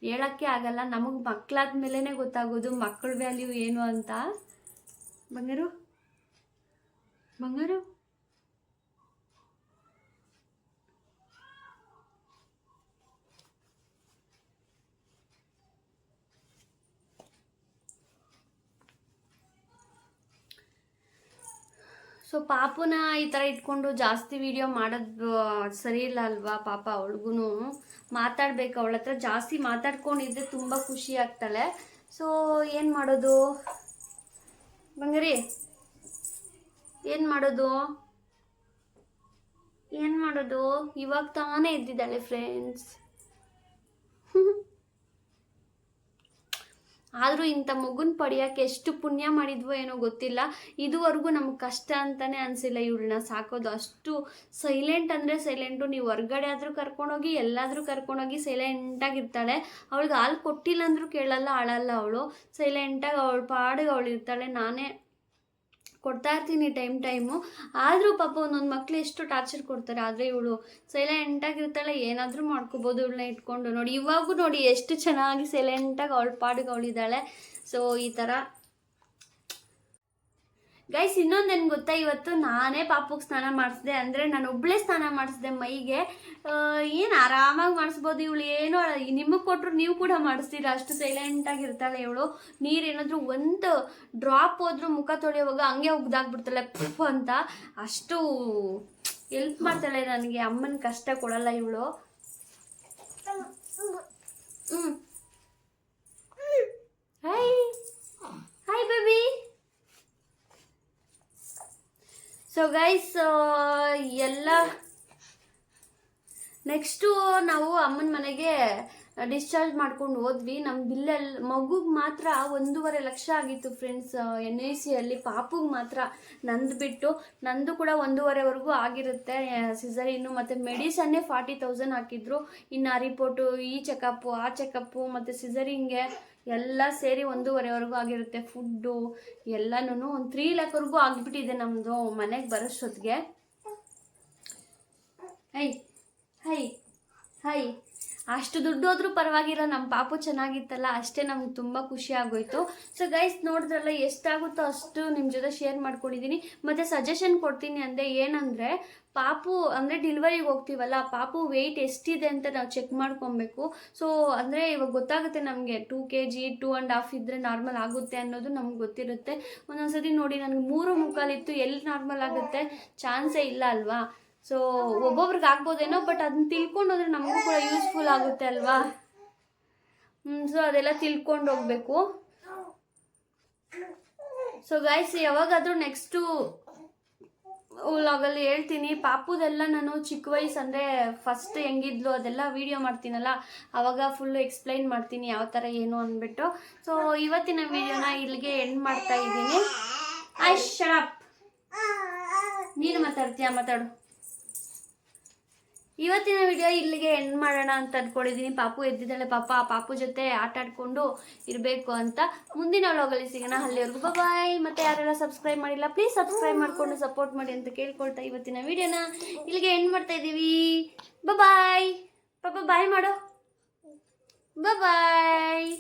ಹೇಳೋಕ್ಕೆ ಆಗಲ್ಲ. ನಮಗೆ ಮಕ್ಕಳಾದ ಮೇಲೇ ಗೊತ್ತಾಗೋದು ಮಕ್ಕಳ ವ್ಯಾಲ್ಯೂ ಏನು ಅಂತ. ಬಂಗಾರು? ಬಂಗಾರು ಸೊ ಪಾಪುನ ಈ ಥರ ಇಟ್ಕೊಂಡು ಜಾಸ್ತಿ ವಿಡಿಯೋ ಮಾಡೋದು ಸರಿ ಇಲ್ಲ ಅಲ್ವಾ ಪಾಪ ಅವಳಿಗೂ ಮಾತಾಡ್ಬೇಕು, ಅವಳ ಹತ್ರ ಜಾಸ್ತಿ ಮಾತಾಡ್ಕೊಂಡಿದ್ದೆ ತುಂಬ ಖುಷಿ ಆಗ್ತಾಳೆ. ಸೊ ಏನು ಮಾಡೋದು? ಬಂಗಾರಿ ಏನು ಮಾಡೋದು? ಏನು ಮಾಡೋದು? ಇವಾಗ ತಾನೇ ಇದ್ದಿದ್ದಾಳೆ ಫ್ರೆಂಡ್ಸ್ ಆದರೂ ಇಂಥ ಮಗುನ ಪಡೆಯೋಕ್ಕೆ ಎಷ್ಟು ಪುಣ್ಯ ಮಾಡಿದ್ವೋ ಏನೋ ಗೊತ್ತಿಲ್ಲ. ಇದುವರೆಗೂ ನಮ್ಗೆ ಕಷ್ಟ ಅಂತಲೇ ಅನಿಸಿಲ್ಲ ಇವಳನ್ನ ಸಾಕೋದು. ಅಷ್ಟು ಸೈಲೆಂಟ್ ಅಂದರೆ ಸೈಲೆಂಟು ನೀವು ಹೊರ್ಗಡೆ ಆದರೂ ಕರ್ಕೊಂಡೋಗಿ, ಎಲ್ಲಾದರೂ ಕರ್ಕೊಂಡೋಗಿ ಸೈಲೆಂಟಾಗಿರ್ತಾಳೆ ಅವಳಿಗೆ ಹಾಲು ಕೊಟ್ಟಿಲ್ಲ ಅಂದರೂ ಕೇಳಲ್ಲ, ಅಳಲ್ಲ ಅವಳು. ಸೈಲೆಂಟಾಗಿ ಅವಳು ಪಾಡಿಗೆ ಅವಳು ಇರ್ತಾಳೆ ನಾನೇ ಕೊಡ್ತಾ ಇರ್ತೀನಿ ಟೈಮ್ ಟೈಮು. ಆದರೂ ಪಾಪ ಒಂದೊಂದು ಮಕ್ಳು ಎಷ್ಟು ಟಾರ್ಚರ್ ಕೊಡ್ತಾರೆ, ಆದರೆ ಇವಳು ಸೈಲೆಂಟಾಗಿರ್ತಾಳೆ ಏನಾದರೂ ಮಾಡ್ಕೋಬೋದು ಇವಳನ್ನ ಇಟ್ಕೊಂಡು. ನೋಡಿ, ಇವಾಗೂ ನೋಡಿ, ಎಷ್ಟು ಚೆನ್ನಾಗಿ ಸೈಲೆಂಟಾಗಿ ಅವಳ ಪಾಡಿಗೆ ಅವಳಿದ್ದಾಳೆ. ಸೊ ಈ ಥರ ಗೈಸ್ ಇನ್ನೊಂದೇನು ಗೊತ್ತಾ? ಇವತ್ತು ನಾನೇ ಪಾಪುಗೆ ಸ್ನಾನ ಮಾಡಿಸಿದೆ. ಅಂದರೆ ನಾನು ಒಬ್ಬಳೇ ಸ್ನಾನ ಮಾಡಿಸಿದೆ ಮೈಗೆ. ಏನು ಆರಾಮಾಗಿ ಮಾಡಿಸ್ಬೋದು ಇವಳು? ಏನು ನಿಮಗೆ ಕೊಟ್ಟರು ನೀವು ಕೂಡ ಮಾಡಿಸ್ತೀರ? ಅಷ್ಟು ಸೈಲೆಂಟಾಗಿ ಇರ್ತಾಳೆ ಇವಳು. ನೀರೇನಾದರೂ ಒಂದು ಡ್ರಾಪ್ ಹೋದ್ರೂ ಮುಖ ತೊಳೆಯುವಾಗ ಹಂಗೆ ಉಗ್ದಾಗ್ಬಿಡ್ತಾಳೆ. ಪುಫ್ ಅಂತ. ಅಷ್ಟು ಎಲ್ಪ್ ಮಾಡ್ತಾಳೆ ನನಗೆ. ಅಮ್ಮನ ಕಷ್ಟ ಕೊಡಲ್ಲ ಇವಳು. ಹ್ಞೂ hi hi baby so guys ಎಲ್ಲ ನೆಕ್ಸ್ಟು ನಾವು ಅಮ್ಮನ ಮನೆಗೆ ಡಿಸ್ಚಾರ್ಜ್ ಮಾಡ್ಕೊಂಡು ಹೋದ್ವಿ. ನಮ್ಮ ಬಿಲ್ಲಲ್ಲಿ ಮಗುಗೆ ಮಾತ್ರ ಒಂದೂವರೆ ಲಕ್ಷ ಆಗಿತ್ತು ಫ್ರೆಂಡ್ಸ್ ಎನ್ ಐ ಸಿಯಲ್ಲಿ ಪಾಪುಗೆ ಮಾತ್ರ ನಂದು ಬಿಟ್ಟು ನಂದು ಕೂಡ ಒಂದೂವರೆವರೆಗೂ ಆಗಿರುತ್ತೆ ಸಿಸರಿನ್ನು ಮತ್ತು ಮೆಡಿಸನ್ನೇ ಫಾರ್ಟಿ ತೌಸಂಡ್ ಹಾಕಿದ್ರು. ಇನ್ನು ರಿಪೋರ್ಟು ಈ ಚೆಕಪ್ಪು ಆ ಚೆಕಪ್ಪು ಮತ್ತು ಸಿಸರಿಂಗೆ ಎಲ್ಲ ಸೇರಿ ಒಂದೂವರೆವರೆಗೂ ಆಗಿರುತ್ತೆ ಫುಡ್ಡು ಎಲ್ಲನೂ ಒಂದು ತ್ರೀ ಲ್ಯಾಕ್ವರೆಗೂ ಆಗಿಬಿಟ್ಟಿದೆ ನಮ್ಮದು ಮನೆಗೆ ಬರೋಷ್ಟೊತ್ತಿಗೆ ಹೈ ಹೈ ಹೈ ಅಷ್ಟು ದುಡ್ಡು ಹೋದ್ರೂ ಪರವಾಗಿಲ್ಲ ನಮ್ಮ ಪಾಪು ಚೆನ್ನಾಗಿತ್ತಲ್ಲ, ಅಷ್ಟೇ ನಮ್ಗೆ ತುಂಬ ಖುಷಿ ಆಗೋಯ್ತು. ಸೊ ಗೈಸ್ ನೋಡಿದ್ರಲ್ಲ ಎಷ್ಟಾಗುತ್ತೋ ಅಷ್ಟು ನಿಮ್ಮ ಜೊತೆ ಶೇರ್ ಮಾಡ್ಕೊಂಡಿದ್ದೀನಿ ಮತ್ತು ಸಜೆಷನ್ ಕೊಡ್ತೀನಿ ಅಂದರೆ ಏನಂದರೆ, ಪಾಪು ಅಂದರೆ ಡೆಲಿವರಿಗೆ ಹೋಗ್ತೀವಲ್ಲ, ಪಾಪು ವೆಯ್ಟ್ ಎಷ್ಟಿದೆ ಅಂತ ನಾವು ಚೆಕ್ ಮಾಡ್ಕೊಬೇಕು. ಸೊ ಅಂದರೆ ಇವಾಗ ಗೊತ್ತಾಗುತ್ತೆ ನಮಗೆ two K G two and half ಇದ್ದರೆ ನಾರ್ಮಲ್ ಆಗುತ್ತೆ ಅನ್ನೋದು ನಮ್ಗೆ ಗೊತ್ತಿರುತ್ತೆ. ಒಂದೊಂದ್ಸತಿ ನೋಡಿ, ನನಗೆ ಮೂರು ಮುಕ್ಕಾಲಿತ್ತು ಎಲ್ಲಿ ನಾರ್ಮಲ್ ಆಗುತ್ತೆ? ಚಾನ್ಸೇ ಇಲ್ಲ ಅಲ್ವಾ? ಸೊ ಒಬ್ಬೊಬ್ರಿಗೆ ಆಗ್ಬೋದೇನೋ ಬಟ್ ಅದನ್ನ ತಿಳ್ಕೊಂಡು ಹೋದ್ರೆ ನಮಗೂ ಕೂಡ ಯೂಸ್ಫುಲ್ ಆಗುತ್ತೆ ಅಲ್ವಾ? ಸೊ ಅದೆಲ್ಲ ತಿಳ್ಕೊಂಡು ಹೋಗ್ಬೇಕು. ಸೊ ಗೈಸ್ ಯಾವಾಗಾದರೂ ನೆಕ್ಸ್ಟು ವ್ಲಾಗಲ್ಲಿ ಹೇಳ್ತೀನಿ. ಪಾಪುದೆಲ್ಲ ನಾನು ಚಿಕ್ಕ ವಯಸ್ಸು ಅಂದರೆ ಫಸ್ಟ್ ಹೆಂಗಿದ್ಲು ಅದೆಲ್ಲ ವಿಡಿಯೋ ಮಾಡ್ತೀನಲ್ಲ ಆವಾಗ ಫುಲ್ಲು ಎಕ್ಸ್ಪ್ಲೈನ್ ಮಾಡ್ತೀನಿ ಯಾವ ಥರ ಏನು ಅಂದ್ಬಿಟ್ಟು. ಸೊ ಇವತ್ತಿನ ವಿಡಿಯೋನ ಇಲ್ಲಿಗೆ ಎಂಡ್ ಮಾಡ್ತಾ ಇದ್ದೀನಿ. ಐ ಶಾಪ್ ನೀನು ಮಾತಾಡ್ತೀಯ? ಮಾತಾಡು. ಇವತ್ತಿನ ವಿಡಿಯೋ ಇಲ್ಲಿಗೆ ಎಂಡ್ ಮಾಡೋಣ ಅಂತ ಅಂದ್ಕೊಂಡಿದ್ದೀನಿ ಪಾಪು ಎದ್ದಿದ್ದಾಳೆ ಪಾಪ. ಪಾಪು ಜೊತೆ ಆಟ ಆಡ್ಕೊಂಡು ಇರಬೇಕು ಅಂತ ಮುಂದಿನ ವ್ಲಾಗಲ್ಲಿ ಸಿಗೋಣ. ಅಲ್ಲಿವರೆಗೂ ಬಾಯ್ ಮತ್ತೆ ಯಾರೆಲ್ಲ ಸಬ್ಸ್ಕ್ರೈಬ್ ಮಾಡಿಲ್ಲ ಪ್ಲೀಸ್ ಸಬ್ಸ್ಕ್ರೈಬ್ ಮಾಡಿಕೊಂಡು ಸಪೋರ್ಟ್ ಮಾಡಿ ಅಂತ ಕೇಳ್ಕೊಳ್ತಾ ಇವತ್ತಿನ ವಿಡಿಯೋನ ಇಲ್ಲಿಗೆ ಎಂಡ್ ಮಾಡ್ತಾ ಇದ್ದೀವಿ ಬಾಯ್ ಪಾಪ ಬಾಯ್ ಮಾಡು. ಬಾಯ್